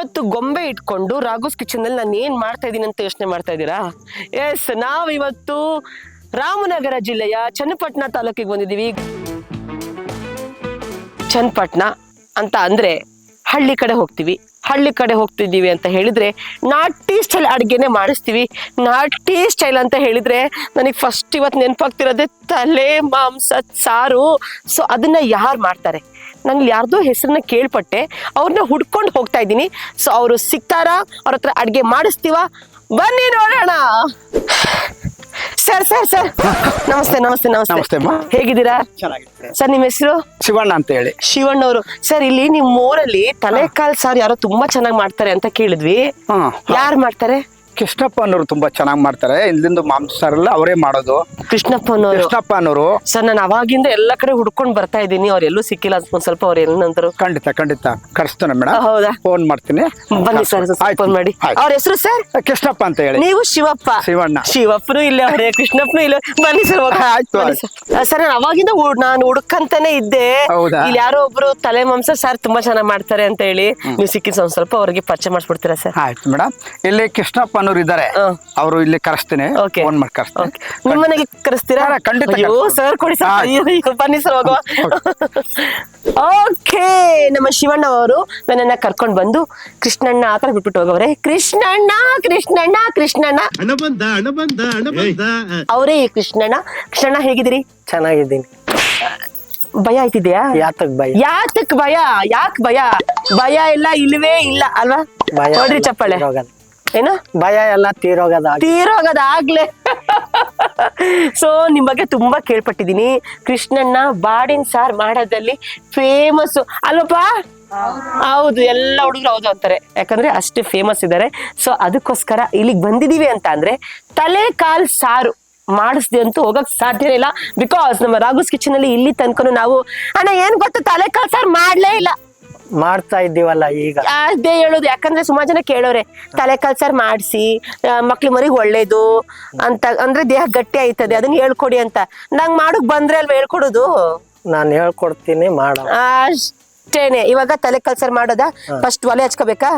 ಇವತ್ತು ಗೊಂಬೆ ಇಟ್ಕೊಂಡು ರಾಘೋಸ್ ಕಿಚನ್ ಅಲ್ಲಿ ನಾನು ಏನ್ ಮಾಡ್ತಾ ಇದ್ದೀನಿ ಅಂತ ಯೋಚನೆ ಮಾಡ್ತಾ ಇದ್ದೀರಾ? ಎಸ್ ನಾವ್ ಇವತ್ತು ರಾಮನಗರ ಜಿಲ್ಲೆಯ ಚನ್ನಪಟ್ಟಣ ತಾಲೂಕಿಗೆ ಬಂದಿದ್ದೀವಿ. ಚನ್ನಪಟ್ಟಣ ಅಂತ ಅಂದ್ರೆ ಹಳ್ಳಿ ಕಡೆ ಹೋಗ್ತೀವಿ. ಹಳ್ಳಿ ಕಡೆ ಹೋಗ್ತಿದ್ದೀವಿ ಅಂತ ಹೇಳಿದ್ರೆ ನಾಟಿ ಸ್ಟೈಲ್ ಅಡುಗೆನೆ ಮಾಡಿಸ್ತೀವಿ. ನಾಟಿ ಸ್ಟೈಲ್ ಅಂತ ಹೇಳಿದ್ರೆ ನನಗೆ ಫಸ್ಟ್ ಇವತ್ತು ನೆನಪಾಗ್ತಿರೋದೇ ತಲೆ, ಮಾಂಸ, ಸಾರು. ಸೊ ಅದನ್ನ ಯಾರು ಮಾಡ್ತಾರೆ? ನಾನು ಯಾರ್ದೋ ಹೆಸರನ್ನ ಕೇಳ್ಪಟ್ಟೆ ಅವ್ರನ್ನ ಹುಡ್ಕೊಂಡು ಹೋಗ್ತಾ ಇದ್ದೀನಿ. ಸೊ ಅವರು ಸಿಗ್ತಾರಾ? ಅವ್ರ ಹತ್ರ ಅಡ್ಗೆ ಮಾಡಿಸ್ತೀವ? ಬನ್ನಿ ನೋಡೋಣ. Sir sir sir. ನಮಸ್ತೆ ನಮಸ್ತೆ ನಮಸ್ತೆ. ಅಮ್ಮ. ಹೇಗಿದ್ದೀರಾ? ಚೆನ್ನಾಗಿದೆ ಸರ್ ನಿಮ್ಮ ಹೆಸರು? ಶಿವಣ್ಣ ಅಂತ ಹೇಳಿ. ಶಿವಣ್ಣ ಅವರು. ಸರ್ ಇಲ್ಲಿ ನಿಮ್ಮ ಊರಲ್ಲಿ ತಲೆಕಾಲ್ ಸಾರು ಯಾರೋ ತುಂಬಾ ಚೆನ್ನಾಗಿ ಮಾಡ್ತಾರೆ ಅಂತ ಕೇಳಿದ್ವಿ. ಹಾ. ಯಾರು ಮಾಡ್ತಾರೆ? ಕೃಷ್ಣಪ್ಪ ಅನ್ನೋರು ತುಂಬಾ ಚೆನ್ನಾಗಿ ಮಾಡ್ತಾರೆ. ಇಲ್ಲಿಂದ ಮಾಂಸಾರೆಲ್ಲ ಅವರೇ ಮಾಡೋದು. ಕೃಷ್ಣಪ್ಪನವರು ಕೃಷ್ಣಪ್ಪ ಅನ್ನೋರು. ಸರ್ ನಾನು ಅವಾಗಿಂದ ಎಲ್ಲ ಕಡೆ ಹುಡ್ಕೊಂಡ್ ಬರ್ತಾ ಇದ್ದೀನಿ. ಅವ್ರು ಎಲ್ಲೂ ಸಿಕ್ಕಿಲ್ಲ. ಒಂದ್ ಸ್ವಲ್ಪ ಅವ್ರು ಏನಂದ್ರು ಖಂಡಿತ ಖಂಡಿತ. ಕರ್ಸ್ತಾನೆ ಮೇಡಮ್ ಹೌದಾ? ಫೋನ್ ಮಾಡ್ತೀನಿ. ಬನ್ನಿ ಸರ್ ಆಯ್ತು. ಫೋನ್ ಮಾಡಿ. ಆಯ್ತು. ಅವ್ರ ಹೆಸರು ಸರ್? ಕೃಷ್ಣಪ್ಪ ಅಂತ ಹೇಳಿ. ನೀವು ಶಿವಪ್ಪ. ಶಿವಣ್ಣ. ಶಿವಪ್ಪನು ಇಲ್ಲ ಅವರೇ ಕೃಷ್ಣಪ್ಪನು ಇಲ್ಲ. ಬನ್ನಿ ಸರ್ ಹೋಗೋಣ. ಆಯ್ತು, ಬನ್ನಿ ಆಯ್ತು. ಸರ್. ಸರ್ ನಾನು ಅವಾಗಿಂದ ನಾನು ಹುಡ್ಕಂತಾನೆ ಇದ್ದೆ. ಹೌದಾ? ಇಲ್ಲಿ ಯಾರೋ ಒಬ್ರು ತಲೆ ಮಾಂಸ ಸರ್ ತುಂಬಾ ಚೆನ್ನಾಗಿ ಮಾಡ್ತಾರೆ ಅಂತ ಹೇಳಿ ನೀವು ಸಿಕ್ಕಿದ್ ಒಂದ್ ಸ್ವಲ್ಪ ಅವ್ರಿಗೆ ಪರಿಚಯ ಮಾಡಿಸ್ಬಿಡ್ತೀರಾ ಸರ್? ಆಯ್ತು ಮೇಡಮ್ ಇಲ್ಲಿ ಕೃಷ್ಣಪ್ಪ ಅನ್ನೋರು ಇದ್ದಾರೆ ಹಾ. ಅವರು ಇಲ್ಲಿ ಕರೆಸ್ತೀನಿ ಫೋನ್ ಮಾಡಿ ಕರೆಸ್ತೀನಿ. ಮನೆಗೆ ಕರೆಸ್ತೀರಾ? ಖಂಡಿತ ಅಯ್ಯೋ ಸರ್ ಕೊಡಿ ಸರ್ ಅಯ್ಯೋ, ಅಯ್ಯೋ, ಬನ್ನಿ ಸರ್ ಹೋಗುವ. ಓಕೆ ನಮ್ಮ ಶಿವಣ್ಣ ಅವರು ನನ್ನನ್ನ ಕರ್ಕೊಂಡ್ ಬಂದು ಕೃಷ್ಣಣ್ಣ ಆತರ ಬಿಟ್ಬಿಟ್ಟು ಹೋಗವ್ರೆ. ಕೃಷ್ಣಣ್ಣ ಕೃಷ್ಣಣ್ಣ ಕೃಷ್ಣಣ್ಣ. ಹಣ ಬಂದ ಹಣ ಬಂದ ಹಣ ಬಂದ ಅವರೇ ಈ ಕೃಷ್ಣಣ್ಣ. ಕೃಷ್ಣಣ್ಣ ಹೇಗಿದ್ದೀರಿ? ಚೆನ್ನಾಗಿದ್ದೀನಿ. ಭಯ ಆಯ್ತಿದ್ಯಾ? ಯಾತಕ್ ಭಯ? ಯಾತಕ್ ಭಯ? ಯಾಕ್ ಭಯ? ಭಯ ಇಲ್ಲ ಇಲ್ವೇ ಇಲ್ಲ ಅಲ್ವಾ? ಭಯ ನೋಡ್ರಿ ಚಪ್ಪಾಳೆ. ತೀರೋಗದ. ಏನು? ಭಯ ಎಲ್ಲ ತೀರೋಗದ ತೀರೋಗದಾಗ್ಲೇ. ಸೊ ನಿಮ್ ಬಗ್ಗೆ ತುಂಬಾ ಕೇಳ್ಪಟ್ಟಿದೀನಿ ಕೃಷ್ಣಣ್ಣ ಬಾಡಿನ್ ಸಾರ್ ಮಾಡೋದಲ್ಲಿ ಫೇಮಸ್ ಅಲ್ವಪ್ಪ ಹೌದು ಎಲ್ಲ ಹುಡುಗರು ಹೌದು ಅಂತಾರೆ. ಯಾಕಂದ್ರೆ ಅಷ್ಟು ಫೇಮಸ್ ಇದ್ದಾರೆ ಸೊ ಅದಕ್ಕೋಸ್ಕರ ಇಲ್ಲಿಗೆ ಬಂದಿದೀವಿ ಅಂತ ಅಂದ್ರೆ ತಲೆ ಕಾಲ್ ಸಾರು ಮಾಡಿಸ್ದೆ ಅಂತೂ ಹೋಗಕ್ ಸಾಧ್ಯನೇ ಇಲ್ಲ. ಬಿಕಾಸ್ ನಮ್ಮ ರಾಘುಸ್ ಕಿಚನ್ ಅಲ್ಲಿ ಇಲ್ಲಿ ತನಕ ನಾವು ಅಣ್ಣ ಏನ್ ಗೊತ್ತು? ತಲೆ ಕಾಲ್ ಸಾರ್ ಮಾಡ್ಲೇ ಇಲ್ಲ. ಮಾಡ್ತಾ ಇದ್ದೀವಲ್ಲ ಈಗ? ಅದೇ ಹೇಳೋದು ಯಾಕಂದ್ರೆ ಸುಮಾರು ಜನ ಕೇಳೋರೆ ತಲೆ ಕಲ್ಸರ್ ಮಾಡಿಸಿ ಮಕ್ಳು ಮರಿಗೆ ಒಳ್ಳೇದು ಅಂತ ಅಂದ್ರೆ ದೇಹ ಗಟ್ಟಿ ಆಯ್ತದೆ ಅದನ್ನ ಹೇಳ್ಕೊಡಿ ಅಂತ. ನಂಗ್ ಮಾಡಕ್ ಬಂದ್ರೆ ಅಲ್ವಾ ಹೇಳ್ಕೊಡೋದು? ನಾನು ಹೇಳ್ಕೊಡ್ತೀನಿ ಮಾಡೋ. ಅಷ್ಟೇನೆ. ಇವಾಗ ತಲೆ ಕಲ್ಸರ್ ಮಾಡೋದಾ? ಫಸ್ಟ್ ಒಲೆ ಹಚ್ಕೋಬೇಕಾ?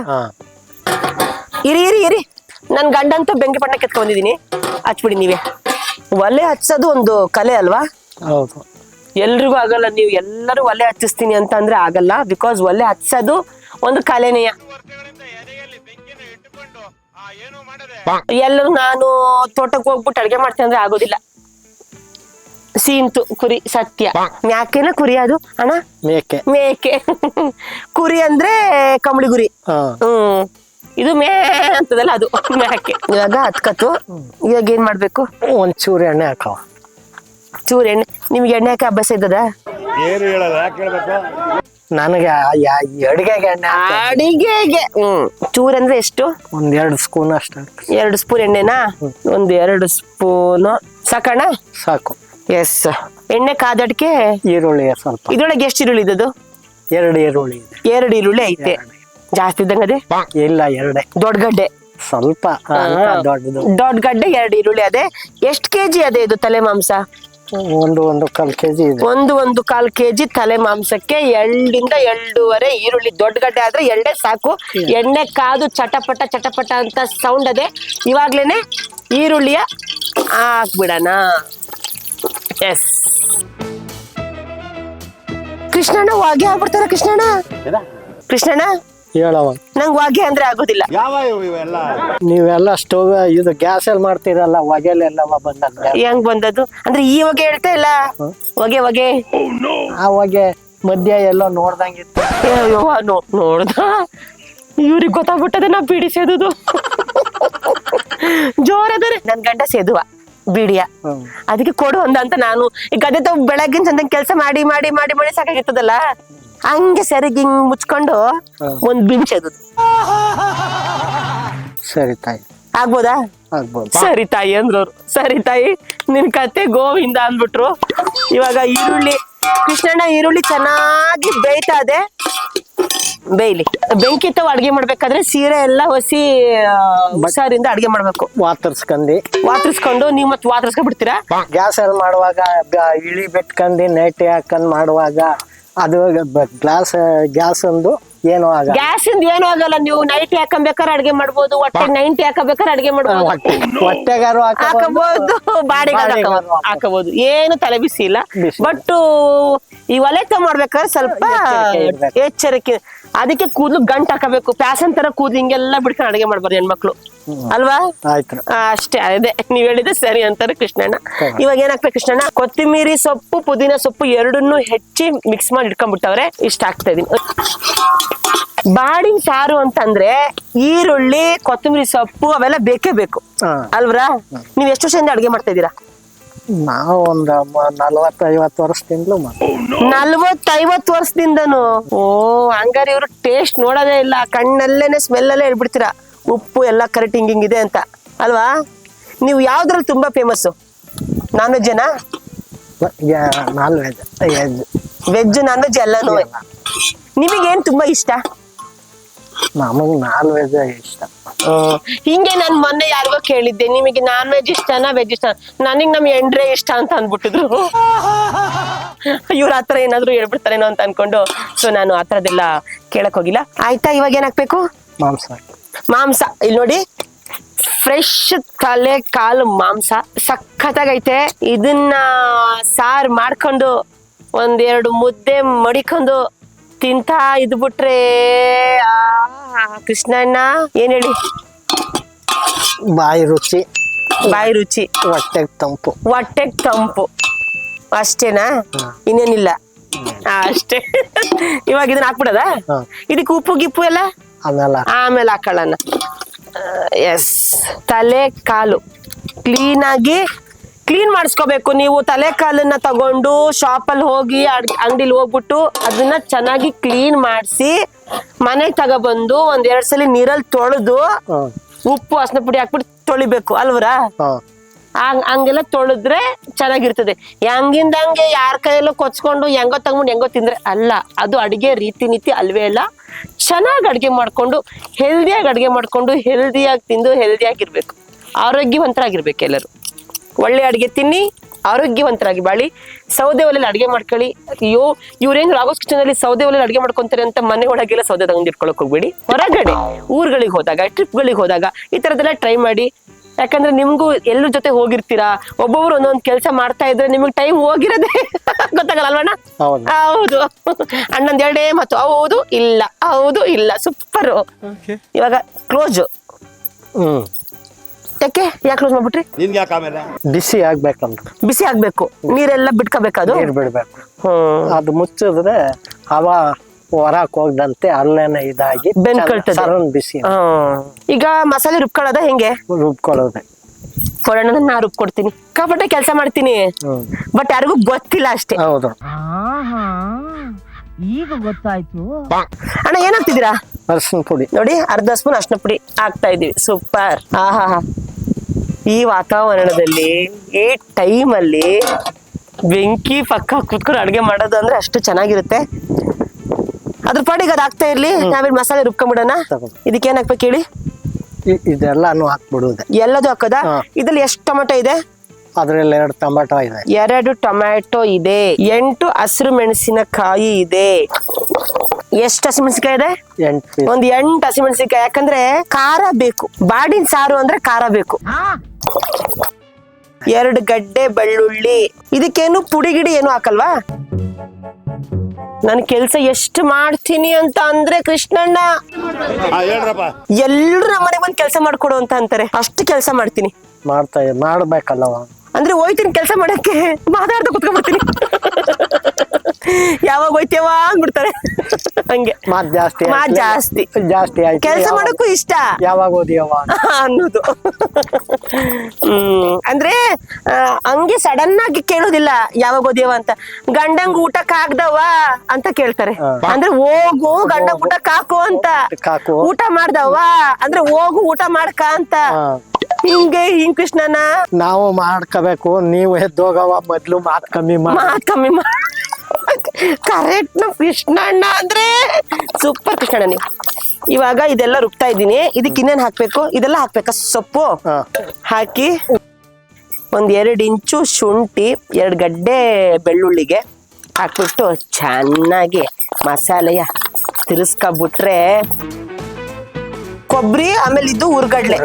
ಇರಿ ಇರಿ ಇರಿ. ನನ್ ಗಂಡಂತೂ ಬೆಂಕಿ ಬಣ್ಣಕ್ಕೆ ಕೆತ್ಕೊಂಡಿದೀನಿ ಹಚ್ಬಿಡಿ ನೀವೇ. ಒಲೆ ಹಚ್ಚೋದು ಒಂದು ಕಲೆ ಅಲ್ವಾ? ಹೌದು. ಎಲ್ರಿಗೂ ಆಗಲ್ಲ ನೀವು ಎಲ್ಲರೂ ಒಲೆ ಹಚ್ಚಿಸ್ತೀನಿ ಅಂತ ಅಂದ್ರೆ ಆಗಲ್ಲ ಬಿಕಾಸ್ ಒಲೆ ಹಚ್ಚೋದು ಒಂದು ಕಲೆನೆಯ ಎಲ್ಲರೂ ನಾನು ತೋಟಕ್ಕೆ ಹೋಗ್ಬಿಟ್ಟು ಅಡ್ಗೆ ಮಾಡ್ತೀನಿ ಅಂದ್ರೆ ಆಗೋದಿಲ್ಲ. ಸೀಂತು ಕುರಿ ಸತ್ಯ. ಮ್ಯಾಕೆನ ಕುರಿ ಅದು? ಅಣ್ಣ? ಮೇಕೆ. ಮೇಕೆ. ಕುರಿ ಅಂದ್ರೆ ಕಂಬಳಿ ಗುರಿ. ಹ್ಮ್. ಇದು ಮೇ ಅಂತದಲ್ಲ ಅದು ಮ್ಯಾಕೆ. ಇವಾಗ ಹತ್ಕತ್ತು. ಇವಾಗ ಏನ್ ಮಾಡ್ಬೇಕು? ಒಂಚೂರು ಎಣ್ಣೆ ಹಾಕವ ಚೂರ್ ಎಣ್ಣೆ ನಿಮ್ಗೆ ಎಣ್ಣೆ ಹಾಕಿ ಅಭ್ಯಾಸ ಇದ್ದದ? ನನಗೆ ಅಡಿಗೆಗೆ ಎಣ್ಣೆ ಹಾಕ ಅಡಿಗೆಗೆ? ಹ್ಮ್ ಚೂರ್ ಅಂದ್ರೆ ಎಷ್ಟು? ಒಂದ್ ಎರಡು ಸ್ಪೂನ್ ಅಷ್ಟು. ಎರಡು ಸ್ಪೂನ್ ಎಣ್ಣೆನಾ? ಒಂದ್ ಎರಡು ಸ್ಪೂನ್. ಸಾಕಣ್ಣ? ಸಾಕು. ಎಸ್ ಎಣ್ಣೆ ಕಾದಡ್ಕೆ? ಈರುಳ್ಳಿ ಸ್ವಲ್ಪ. ಇದ್ರೊಳಗೆ ಎಷ್ಟು ಈರುಳ್ಳಿ ಇದ್ದದು ಎರಡು ಈರುಳ್ಳಿ ಇದೆ. ಎರಡು ಈರುಳ್ಳಿ ಐತೆ. ಜಾಸ್ತಿ ಇದ್ದಂಗದೆ ಇಲ್ಲ ಎರಡೇ. ದೊಡ್ಡ ಗಡ್ಡೆ. ಸ್ವಲ್ಪ ಅಂತ ದೊಡ್ಡದು. ದೊಡ್ಡ ಗಡ್ಡೆ ಎರಡು ಈರುಳ್ಳಿ ಅದೇ. ಎಷ್ಟು ಕೆಜಿ ಅದೇ ಇದು ತಲೆ ಮಾಂಸ? ಒಂದು ಒಂದು ಕಾಲ್ ಕೆಜಿ ಇದೆ. ಒಂದು ಒಂದು ಕಾಲ್ ಕೆಜಿ ತಲೆ ಮಾಂಸಕ್ಕೆ ಎಳ್ಳಿಂದ ಎರಡೂವರೆ ಈರುಳ್ಳಿ ದೊಡ್ಡ ಗಡ್ಡೆ ಆದ್ರೆ ಎರಡೇ ಸಾಕು. ಎಣ್ಣೆ ಕಾದು ಚಟಪಟ ಚಟಪಟ ಅಂತ ಸೌಂಡ್ ಅದೇ. ಇವಾಗ್ಲೇನೆ ಈರುಳ್ಳಿಯ ಹಾಕ್ಬಿಡಣ. ಎಸ್ ಕೃಷ್ಣಣ್ಣ ವಾಗೆ ಆಗ್ಬಿಡ್ತಾರ ಕೃಷ್ಣಣ್ಣ? ಕೃಷ್ಣಣ್ಣ? ಹೇಳವ. ನಂಗ್ ವಾಗೆ ಅಂದ್ರೆ ಆಗೋದಿಲ್ಲ. ನೀವೆಲ್ಲ ಸ್ಟೋವ್ ಇದು ಗ್ಯಾಸ್ ಅಲ್ಲಿ ಮಾಡ್ತೀರಲ್ಲ ಹೊಗೆಲೆಲ್ಲವ ಬಂದಾಗ? ಹೆಂಗ್ ಬಂದದ್ದು? ಅಂದ್ರೆ ಈ ಹೊಗೆ ಹೇಳ್ತಾ ಇಲ್ಲ? ಹೊಗೆ ಹೊಗೆ. ಆ ಹೊಗೆ ಮಧ್ಯ ಎಲ್ಲ ನೋಡ್ದಂಗಿತ್ತು. ಅಯ್ಯವ್ವ, ನೋ- ನೋಡ್ದ? ಇವ್ರಿಗೆ ಗೊತ್ತಾಗ್ಬಿಟ್ಟದೆ ನಾ ಬಿಡಿ ಸೇದುದು. ಜೋರದರೆ ನನ್ ಗಂಡ ಸೇದುವ ಬೀಡಿಯ. ಹ್ಮ್. ಅದಕ್ಕೆ ಕೊಡು ಒಂದ ಅಂತ ನಾನು. ಈ ಗದ್ದೆ ತಾವ್ ಬೆಳಗಿನ ಚಂದ ಕೆಲಸ ಮಾಡಿ ಮಾಡಿ ಮಾಡಿ ಮಾಡಿ ಸಾಕಾಗಿರ್ತದಲ್ಲ? ಹಂಗೆ ಸರಿಗೆ ಹಿಂಗ್ ಮುಚ್ಕೊಂಡು ಒಂದ್ ಬಿಂಚದು ಸರಿ ತಾಯಿ. ಆಗ್ಬೋದಾ? ಆಗ್ಬೋದು. ಸರಿ ತಾಯಿ ಅಂದ್ರವ್ರು. ಸರಿ ತಾಯಿ ನಿನ್ ಕತೆ ಗೋವಿಂದ ಅಂದ್ಬಿಟ್ರು. ಇವಾಗ ಈರುಳ್ಳಿ ಕೃಷ್ಣಣ್ಣ ಈರುಳ್ಳಿ ಚೆನ್ನಾಗಿ ಬೇಯ್ತಾ ಇದೆ. ಬೇಯ್ಲಿ. ಬೆಂಕಿ ತವ ಅಡ್ಗೆ ಮಾಡ್ಬೇಕಾದ್ರೆ ಸೀರೆ ಎಲ್ಲ ಹೊಸಿ ಹುಷಾರಿಂದ ಅಡ್ಗೆ ಮಾಡ್ಬೇಕು. ವಾತರ್ಸ್ಕಂದಿ. ವಾತರ್ಸ್ಕೊಂಡು ನೀವ್ ಮತ್ ವಾತರಿಸ್ಕೊಂಡ್ ಬಿಡ್ತೀರಾ ಗ್ಯಾಸ್ ಅಲ್ಲಿ ಮಾಡುವಾಗ ಬ- ಇಳಿ ಬೆಟ್ಕಂದಿ ನೈಟಿ ಹಾಕೊಂಡ್ ಮಾಡುವಾಗ ಅದು ಗ್ಲಾಸ್ ಗ್ಯಾಸ್ ಒಂದು ಏನು ಆಗ ಗ್ಯಾಸ್ ಇಂದ ಏನು ಆಗಲ್ಲ. ನೀವು ನೈಟ್ ಹಾಕಬೇಕಾದ್ರೆ ಅಡಿಗೆ ಮಾಡ್ಬೋದು ಹೊಟ್ಟೆ ನೈಂಟಿ ಹಾಕಬೇಕಾದ್ರೆ ಅಡಿಗೆ ಮಾಡ್ಬೋದು. ಹೊಟ್ಟೆಗಾರು ಹಾಕಬಹುದು. ಬಾಡಿಗೆ ಬಾಡಿಗೆ ಹಾಕಬಹುದು. ಏನು ತಲೆ ಬಿಸಿ ಇಲ್ಲ. ಬಟ್ ಈ ಒಲೆತ ಮಾಡ್ಬೇಕಾದ್ರೆ ಸ್ವಲ್ಪ ಎಚ್ಚರಿಕೆ ಅದಕ್ಕೆ ಕೂದಲು ಗಂಟು ಹಾಕಬೇಕು. ಪ್ಯಾಸನ್ ತರ ಕೂದಲು ಹಿಂಗೆಲ್ಲ ಬಿಡ್ಕೊಂಡು ಅಡಿಗೆ ಮಾಡ್ಬಾರ್ದು ಹೆಣ್ಮಕ್ಳು. ಅಲ್ವಾ? ಅಷ್ಟೇ ಅದೇ. ನೀವ್ ಹೇಳಿದ್ರೆ ಸರಿ ಅಂತಾರೆ ಕೃಷ್ಣಣ್ಣ. ಇವಾಗ ಏನಾಗ್ತದೆ ಕೃಷ್ಣಣ್ಣ ಕೊತ್ತಿಮೀರಿ ಸೊಪ್ಪು ಪುದೀನ ಸೊಪ್ಪು ಎರಡನ್ನೂ ಹೆಚ್ಚಿ ಮಿಕ್ಸ್ ಮಾಡಿ ಇಟ್ಕೊಂಡ್ಬಿಟ್ಟವ್ರೆ ಇಷ್ಟ ಆಗ್ತಾ ಇದೀನಿ. ಬಾಡಿನ ಸಾರು ಅಂತಂದ್ರೆ ಈರುಳ್ಳಿ ಕೊತ್ತಂಬರಿ ಸೊಪ್ಪು ಅವೆಲ್ಲ ಬೇಕೇ ಬೇಕು. ಅಲ್ವಾ? ಅಲ್ವ್ರಾ ನೀವ್ ಎಷ್ಟು ವರ್ಷದಿಂದ ಅಡ್ಗೆ ಮಾಡ್ತಾ ಇದೀರಾ ನಾವು ಒಂದ್ ಐವತ್ತು ವರ್ಷದಿಂದಲೂ ನಲ್ವತ್ತೈವತ್ತು ವರ್ಷದಿಂದನು? ಓ ಹಂಗಾರೆ ಇವ್ರು ಟೇಸ್ಟ್ ನೋಡೋದೇ ಇಲ್ಲ. ಕಣ್ಣಲ್ಲೇನೆ ಸ್ಮೆಲ್ ಅಲ್ಲೇ ಹೇಳ್ಬಿಡ್ತೀರಾ ಉಪ್ಪು ಎಲ್ಲ ಕರೆಕ್ಟ್ ಹಿಂಗ್ ಹಿಂಗಿದೆ ಅಂತ. ಅಲ್ವಾ? ನೀವು ಯಾವ್ದ್ರಲ್ಲಿ ತುಂಬಾ famous non non veg veg veg non veg ಎಲ್ಲನೂ ನಿಮಗೇನ್ ತುಂಬಾ ಇಷ್ಟ? ನಮಗೆ ನಾನ್ ವೆಜ್ ಇಷ್ಟ. ಹಿಂಗೆ ನಾನು ಮೊನ್ನೆ ಯಾರಿಗೋ ಕೇಳಿದ್ದೆ ನಿಮಗೆ ನಾನ್ ವೆಜ್ ಇಷ್ಟನಾ ವೆಜ್ ಇಷ್ಟ ನನಗೆ ನಮ್ ಎಂಡ್ರೆ ಇಷ್ಟ ಅಂತ ಅಂದ್ಬಿಟ್ಟಿದ್ರು. ಇವ್ರ ಹತ್ರ ಏನಾದ್ರು ಹೇಳ್ಬಿಡ್ತಾರೇನೋ ಅಂತ ಅನ್ಕೊಂಡು. ಸೊ ನಾನು ಆತರದೆಲ್ಲ ಕೇಳಕ್ ಹೋಗಿಲ್ಲ. ಆಯ್ತಾ ಇವಾಗ ಏನಾಗ್ಬೇಕು ಮಾಂಸ ಮಾಂಸ ಇಲ್ಲಿ ನೋಡಿ ಫ್ರೆಶ್ ತಲೆ ಕಾಲು ಮಾಂಸ ಸಖತ್ತಾಗೈತೆ. ಇದನ್ನ ಸಾರ್ ಮಾಡ್ಕೊಂಡು ಒಂದೆರಡು ಮುದ್ದೆ ಮಡಿಕೊಂಡು ತಿಂತಾ ಇದ್ಬಿಟ್ರೆ ಕೃಷ್ಣಣ್ಣ ಏನ್ ಹೇಳಿ? ಬಾಯಿ ರುಚಿ. ಬಾಯಿ ರುಚಿ. ಹೊಟ್ಟೆಗೆ ತಂಪು. ಹೊಟ್ಟೆಗ್ ತಂಪು. ಅಷ್ಟೇನಾ? ಇನ್ನೇನಿಲ್ಲ. ಅಷ್ಟೇ. ಇವಾಗ ಇದನ್ನ ಹಾಕ್ಬಿಡದ. ಇದಕ್ಕೆ ಉಪ್ಪು ಗಿಪ್ಪು ಎಲ್ಲ? ಆಮೇಲೆ ಆಮೇಲೆ ಹಾಕೊಳ್ಳೋಣ ಎಸ್ ತಲೆ ಕಾಲು. ಕ್ಲೀನ್ ಆಗಿ ಕ್ಲೀನ್ ಮಾಡಿಸ್ಕೋಬೇಕು. ನೀವು ತಲೆ ಕಾಲನ್ನ ತಗೊಂಡು ಶಾಪಲ್ಲಿ ಹೋಗಿ ಅಂಗಡಿಲಿ ಹೋಗ್ಬಿಟ್ಟು ಅದನ್ನ ಚೆನ್ನಾಗಿ ಕ್ಲೀನ್ ಮಾಡಿಸಿ ಮನೆಗೆ ತಗೊಬಂದು ಒಂದ್ ಎರಡ್ ಸಲ ನೀರಲ್ಲಿ ತೊಳೆದು ಉಪ್ಪು ಅರ್ಶಿನ ಪುಡಿ ಹಾಕ್ಬಿಟ್ಟು ತೊಳಿಬೇಕು. ಅಲ್ವರಾ? ಹಂಗೆಲ್ಲ ತೊಳೆದ್ರೆ ಚೆನ್ನಾಗಿರ್ತದೆ. ಹೆಂಗಿಂದ ಹಂಗೆ ಯಾರ ಕೈಯಲ್ಲೂ ಕೊಚ್ಕೊಂಡು ಹೆಂಗೋ ತಗೊಂಡು ಹೆಂಗೋ ತಿಂದ್ರೆ ಅಲ್ಲ ಅದು ಅಡಿಗೆ ರೀತಿ ನೀತಿ ಅಲ್ವೇ ಅಲ್ಲ. ಚೆನ್ನಾಗಿ ಅಡುಗೆ ಮಾಡ್ಕೊಂಡು ಹೆಲ್ದಿಯಾಗಿ ಅಡುಗೆ ಮಾಡ್ಕೊಂಡು ಹೆಲ್ದಿಯಾಗಿ ತಿಂದು ಹೆಲ್ದಿಯಾಗಿರ್ಬೇಕು ಆರೋಗ್ಯವಂತರಾಗಿರ್ಬೇಕು ಎಲ್ಲರೂ. ಒಳ್ಳೆ ಅಡುಗೆ ತಿನ್ನಿ, ಆರೋಗ್ಯವಂತರಾಗಿ ಬಾಳಿ. ಸೌದೆ ಒಲೆಯಲ್ಲಿ ಅಡುಗೆ ಮಾಡ್ಕೊಳ್ಳಿ. ಅಯ್ಯೋ, ಇವ್ರೇನು ರಾಗೋಸ್ ಕಿಚನಲ್ಲಿ ಸೌದೆ ಒಲೆಯಲ್ಲಿ ಅಡುಗೆ ಮಾಡ್ಕೊಂತಾರೆ ಅಂತ ಮನೆ ಒಳಗೆಲ್ಲ ಸೌದೆ ತಗೊಂಡಿಟ್ಕೊಳಕ್ ಹೋಗ್ಬೇಡಿ. ಹೊರಗಡೆ ಊರುಗಳಿಗೆ ಹೋದಾಗ ಟ್ರಿಪ್ಗಳಿಗೆ ಹೋದಾಗ ಈ ಥರದ್ದೆಲ್ಲ ಟ್ರೈ ಮಾಡಿ. ಯಾಕಂದ್ರೆ ನಿಮ್ಗೂ ಎಲ್ಲರ ಜೊತೆ ಹೋಗಿರ್ತೀರಾ? ಒಬ್ಬೊಬ್ರು ಒಂದೊಂದ್ ಕೆಲಸ ಮಾಡ್ತಾ ಇದ್ರೆ ನಿಮ್ಗೆ ಟೈಮ್ ಹೋಗಿರೋದೇ ಗೊತ್ತಾಗಲ್ಲ ಅಲ್ವಣ್ಣ? ಹೌದು. ಹೌದು. ಅಣ್ಣಂದ್ ಎರಡೇ ಮತ್ತು ಹೌದು ಇಲ್ಲ ಹೌದು ಇಲ್ಲ ಸೂಪರ್ ಇವಾಗ ಕ್ಲೋಸ್ ಹ್ಮ್. ಯಾಕೆ? ಯಾಕೆ ಕ್ಲೋಸ್ ಮಾಡ್ಬಿಟ್ರಿ? ನಿನ್ಗೆ ಯಾಕೆ ಆಮೇಲೆ? ಬಿಸಿ ಆಗ್ಬೇಕಂದ್ರೆ ಬಿಸಿ ಆಗ್ಬೇಕು. ನೀರೆಲ್ಲ ಅದು? ನೀರ್ ಬಿಡ್ಬೇಕು. ಹ್ಮ್. ಅದು ಮುಚ್ಚಿದ್ರೆ ಹವಾ ಹೊರಕ್ ಹೋಗ್ದಂತೆ ಅಲ್ಲೇನೆ ಇದಾಗಿ ಬೆಂದ್ಕೊಳ್ತದೆ. ಸರನ್ ಬಿಸಿ ಹ್ಮ್. ಈಗ ಮಸಾಲೆ ರುಬ್ಕೊಳ್ಳೋದ ಹೆಂಗೆ? ರುಬ್ಕೊಳ್ಳೋದೆ. ಕೊಡೋಣ ನಾ ರುಬ್ಕೊಡ್ತೀನಿ. ಕಾಪಟ್ಟೆ ಕೆಲಸ ಮಾಡ್ತೀನಿ. ಹ್ಮ್. ಬಟ್ ಯಾರಿಗೂ ಗೊತ್ತಿಲ್ಲ ಅಷ್ಟೇ. ಹೌದು. ಆಹಾ. ಈಗ ಗೊತ್ತಾಯ್ತು. ಅಣ್ಣ ಏನ್ ಹಾಕ್ತಿದ್ದೀರಾ ಅರ್ಶಿನ ಪುಡಿ. ನೋಡಿ ಅರ್ಧ ಸ್ಪೂನ್ ಅರ್ಶಿನ ಪುಡಿ ಹಾಕ್ತಾ ಇದೀವಿ ಸೂಪರ್. ಆಹಾ. ಈ ವಾತಾವರಣದಲ್ಲಿ ಈ ಟೈಮಲ್ಲಿ ಬೆಂಕಿ ಪಕ್ಕ ಕುತ್ಕೊಂಡು ಅಡುಗೆ ಮಾಡೋದು ಅಂದ್ರೆ ಅಷ್ಟು ಚೆನ್ನಾಗಿರುತ್ತೆ. ಅದ್ರ ಪಾಡಿಗೆ ಅದು ಆಗ್ತಾ ಇರ್ಲಿ ನಾವಿಲ್ಲಿ ಮಸಾಲೆ ರುಬ್ಕೊಂಡ್ಬಿಡೋಣ. ಇದಕ್ಕೆ ಏನ್ ಹಾಕ್ಬೇಕು ಹೇಳಿ ಇದೆಲ್ಲಾನು ಹಾಕ್ಬಿಡುದೆ. ಎಲ್ಲದು ಹಾಕದ. ಇದ್ರಲ್ಲಿ ಎಷ್ಟು ಟೊಮೆಟೊ ಇದೆ? ಅದ್ರಲ್ಲಿ ಎರಡು ಟೊಮೆಟೊ ಇದೆ. ಎರಡು ಟೊಮ್ಯಾಟೊ ಇದೆ. ಎಂಟು ಹಸಿರು ಮೆಣಸಿನಕಾಯಿ ಇದೆ. ಎಷ್ಟು ಹಸಿಮೆಣಸಿನಕಾಯಿ ಇದೆ? ಒಂದ್ ಎಂಟು ಹಸಿಮೆಣಸಿನಕಾಯಿ ಯಾಕಂದ್ರೆ ಖಾರ ಬೇಕು. ಬಾಡಿನ ಸಾರು ಅಂದ್ರೆ ಖಾರ ಬೇಕು. ಎರಡು ಗಡ್ಡೆ ಬೆಳ್ಳುಳ್ಳಿ. ಇದಕ್ಕೇನು ಪುಡಿ ಗಿಡಿ ಏನು ಹಾಕಲ್ವಾ? ನನ್ ಕೆಲ್ಸ ಎಷ್ಟು ಮಾಡ್ತೀನಿ ಅಂತ ಅಂದ್ರೆ ಕೃಷ್ಣಣ್ಣ. ಹೇಳ್ರಪ್ಪ. ಎಲ್ರು ನಮ್ಮನೆ ಬಂದ್ ಕೆಲಸ ಮಾಡ್ಕೊಡು ಅಂತ ಅಂತಾರೆ. ಅಷ್ಟು ಕೆಲಸ ಮಾಡ್ತೀನಿ. ಮಾಡ್ತಾ ಮಾಡ್ಬೇಕಲ್ಲವ. ಅಂದ್ರೆ ಹೋಯ್ತೀನಿ ಕೆಲಸ ಮಾಡಕ್ಕೆ. ಮಾತಾಡ್ತಾ ಕುತ್ಕೊಂಡ್ಬಿಡ್ತೀನಿ ಯಾವಾಗ ಹೋಯ್ತೇವ ಅಂದ್ಬಿಡ್ತಾರೆ. ಹಂಗೆ. ಮಾತ್ ಜಾಸ್ತಿ ಮಾತ್ ಜಾಸ್ತಿ. ಜಾಸ್ತಿ ಆಯ್ತು. ಕೆಲಸ ಮಾಡಕ್ಕೂ ಇಷ್ಟ. ಯಾವಾಗ ಓದಿಯವ ಅನ್ನೋದು. ಹ್ಮ್. ಅಂದ್ರೆ ಆ, ಹಂಗೆ ಸಡನ್ ಆಗಿ ಕೇಳೋದಿಲ್ಲ ಯಾವಾಗ ಓದಿಯವ ಅಂತ. ಗಂಡಂಗ್ ಊಟಕ್ ಹಾಕ್ದವ ಅಂತ ಕೇಳ್ತಾರೆ. ಅಂದ್ರೆ ಹೋಗು ಗಂಡಂಗ್ ಊಟ ಹಾಕು ಅಂತ. ಕಾಕು ಊಟ ಮಾಡ್ದವ ಅಂದ್ರೆ ಹೋಗು ಊಟ ಮಾಡ್ಕ ಅಂತ. ಹಾ. ಹಿಂಗೆ ಹಿಂಗ್ ಕೃಷ್ಣನ. ನಾವು ಮಾಡ್ಕೋಬೇಕು ನೀವು ಎದ್ದೋಗವ ಮೊದ್ಲು ಮಾತ್ ಕಮ್ಮಿ ಮಾಡಿ. ಮಾತ್ ಕಮ್ಮಿ ಕರೆಕ್ಟ್ ಕೃಷ್ಣಣ್ಣ ಅಂದ್ರೆ ಸೂಪರ್ ಕೃಷ್ಣಣ್ಣ ನೀವು. ಇವಾಗ ಇದೆಲ್ಲ ರುಬ್ತಾ ಇದ್ದೀನಿ. ಇದಕ್ಕೆ ಇನ್ನೇನು ಹಾಕ್ಬೇಕು? ಇದೆಲ್ಲ ಹಾಕ್ಬೇಕಾ? ಸೊಪ್ಪು ಹಾಕಿ ಒಂದ್ ಎರಡು ಇಂಚು ಶುಂಠಿ ಎರಡು ಗಡ್ಡೆ ಬೆಳ್ಳುಳ್ಳಿಗೆ ಹಾಕ್ಬಿಟ್ಟು ಚೆನ್ನಾಗಿ ಮಸಾಲೆಯ ತಿರ್ಸ್ಕೊಬಿಟ್ರೆ ಕೊಬ್ಬರಿ ಆಮೇಲೆ ಇದು ಉರ್ಗಡ್ಲೆ.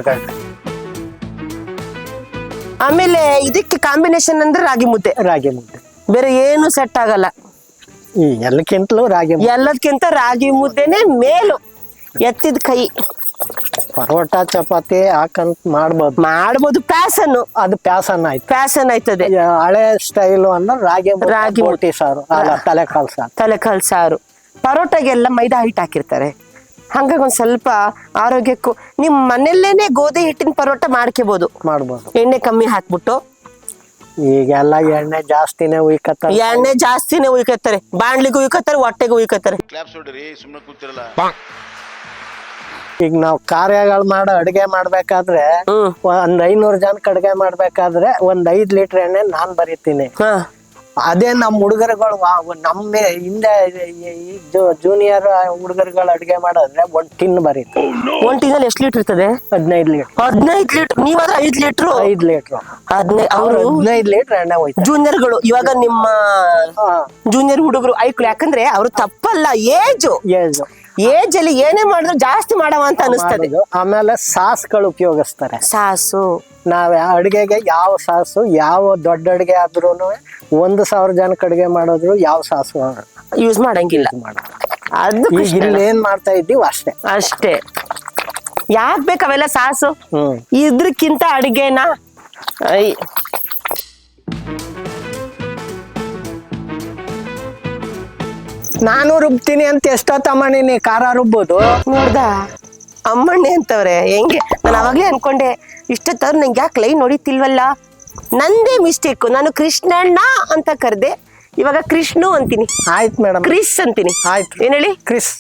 ಆಮೇಲೆ ಇದಕ್ಕೆ ಕಾಂಬಿನೇಷನ್ ಅಂದ್ರೆ ರಾಗಿ ಮುದ್ದೆ. ರಾಗಿ ಮುದ್ದೆ. ಬೇರೆ ಏನು ಸೆಟ್ ಆಗಲ್ಲ. ಈ ಎಲ್ಲಕ್ಕಿಂತಲೂ ರಾಗಿ ಮುದ್ದೆ. ಎಲ್ಲದಕ್ಕಿಂತ ರಾಗಿ ಮುದ್ದೆನೆ ಮೇಲು. ಎತ್ತಿದ ಕೈ. ಪರೋಟ ಚಪಾತಿ ಹಾಕಂತ ಮಾಡ್ಬೋದು. ಮಾಡ್ಬೋದು ಪ್ಯಾಸನ್ ಅದು ಪ್ಯಾಸನ್ ಆಯ್ತು. ಪ್ಯಾಸನ್ ಆಯ್ತದೆ. ಈ ಹಳೆ ಸ್ಟೈಲು ಅಂದ್ರೆ ರಾಗಿ ಮುದ್ದೆ, ರಾಗಿ ಮುದ್ದೆ. ಬೋಟಿ ಸಾರು. ತಲೆ ತಲೆಕಾಳು ಸಾರು. ತಲೆಕಾಲ್ ಸಾರು. ಪರೋಟಗೆಲ್ಲ ಮೈದಾ ಹಿಟ್ಟು ಹಾಕಿರ್ತಾರೆ. ಹಂಗಾಗಿ ಒಂದ್ ಸ್ವಲ್ಪ ಆರೋಗ್ಯಕ್ಕೂ ನಿಮ್ ಮನೆಯಲ್ಲೇನೆ ಗೋಧಿ ಹಿಟ್ಟಿನ ಪರೋಟ ಮಾಡ್ಕೋಬಹುದು ಮಾಡ್ಬೋದು. ಎಣ್ಣೆ ಕಮ್ಮಿ ಹಾಕ್ಬಿಟ್ಟು. ಈಗೆಲ್ಲ ಎಣ್ಣೆ ಜಾಸ್ತಿನೇ ಉಯ್ಕತ್ತ ಎಣ್ಣೆ ಜಾಸ್ತಿನೇ ಉಯ್ಕತ್ತಾರೆ. ಬಾಣ್ಲಿಗೂ ಉಯ್ಕತ್ತಾರೆ ಹೊಟ್ಟೆಗೂ ಉಯ್ಕತ್ತಾರೆ. ಕ್ಲಾಪ್ಸ್ ಹೊಡ್ರಿ ಸುಮ್ಮನೆ ಕೂತಿರಲ್ಲ. ಈಗ ನಾವು ಕಾರ್ಯಗಳು ಮಾಡೋ ಅಡಿಗೆ ಮಾಡ್ಬೇಕಾದ್ರೆ ಹ್ಮ್. ಒಂದ್ ಐನೂರ್ ಜನಕ್ಕೆ ಅಡಿಗೆ ಮಾಡ್ಬೇಕಾದ್ರೆ ಒಂದ್ ಐದ್ ಲೀಟರ್ ಎಣ್ಣೆ ನಾನ್ ಬರೀತೀನಿ. ಹಾ. ಅದೇ ನಮ್ಮ ಹುಡುಗರುಗಳು ನಮ್ಮ ಹಿಂದೆ ಜೂನಿಯರ್ ಹುಡುಗರುಗಳು ಅಡಿಗೆ ಮಾಡಿದ್ರೆ ಒಂದ್ ಟಿನ್ ಬರೀತು. ಒಂದ್ ಟೀನಲ್ಲಿ ಎಷ್ಟು ಲೀಟರ್ ಇರ್ತದೆ? ಹದಿನೈದು ಲೀಟರ್. ಹದಿನೈದು ಲೀಟರ್? ನೀವಾದ್ರೆ ಐದು ಲೀಟರ್? ಐದು ಲೀಟರ್. ಹದಿನೈದು ಅವ್ರು ಹದಿನೈದು ಲೀಟರ್ ಎಣ್ಣೆ ಹೋಯ್ತು ಜೂನಿಯರ್ಗಳು ಇವಾಗ ನಿಮ್ಮ ಜೂನಿಯರ್ ಹುಡುಗರು ಐಕ್ಳು ಯಾಕಂದ್ರೆ ಅವ್ರು ತಪ್ಪಲ್ಲ ಏಜು. ಏಜ್. ಏಜ್ ಅಲ್ಲಿ ಏನೇ ಮಾಡಿದ್ರು ಜಾಸ್ತಿ ಮಾಡವ ಅಂತ ಅನಿಸ್ತದೆ. ಆಮೇಲೆ ಸಾಸ್ಗಳು ಉಪಯೋಗಿಸ್ತಾರೆ. ಸಾಸು. ನಾವ್ ಅಡುಗೆಗೆ ಅಡಿಗೆಗೆ ಯಾವ ಸಾಸು ಯಾವ ದೊಡ್ಡ ಅಡಿಗೆ ಆದ್ರೂ ಒಂದು ಸಾವಿರ ಜನಕ್ಕೆ ಕಡಿಗೆ ಮಾಡಿದ್ರು ಯಾವ ಸಾಸು ಯೂಸ್ ಮಾಡಂಗಿಲ್ಲ. ಅದು ಈಗ ಇಲ್ಲಿ ಏನ್ ಮಾಡ್ತಾ ಇದ್ದೀವಿ ಅಷ್ಟೇ. ಅಷ್ಟೇ. ಯಾಕ್ ಬೇಕು ಅವೆಲ್ಲ ಸಾಸು? ಹ್ಮ್. ಇದ್ರಕ್ಕಿಂತ ಅಡಿಗೆನ ನಾನು ರುಬ್ತೀನಿ ಅಂತ ಎಷ್ಟೊತ್ತ ತಮ್ಮಣ್ಣಿನಿ ಖಾರ ರುಬ್ಬೋದು? ನೋಡ್ದ? ಅಮ್ಮಣ್ಣೆ ಅಂತವ್ರೆ ಹೆಂಗೆ? ನಾನು ಅವಾಗ್ಲೇ ಅನ್ಕೊಂಡೆ ಇಷ್ಟೊತ್ತವ್ರು ನಂಗೆ ಯಾಕೆ ಲೈನ್ ಹೊಡಿತಿಲ್ವಲ್ಲ? ನಂದೇ ಮಿಸ್ಟೇಕು ನಾನು ಕೃಷ್ಣಣ್ಣ ಅಂತ ಕರೆದೆ. ಇವಾಗ ಕೃಷ್ಣು ಅಂತೀನಿ. ಆಯ್ತು ಮೇಡಮ್. ಕ್ರಿಸ್ ಅಂತೀನಿ. ಆಯ್ತು. ಏನ್ ಹೇಳಿ? ಕ್ರಿಸ್.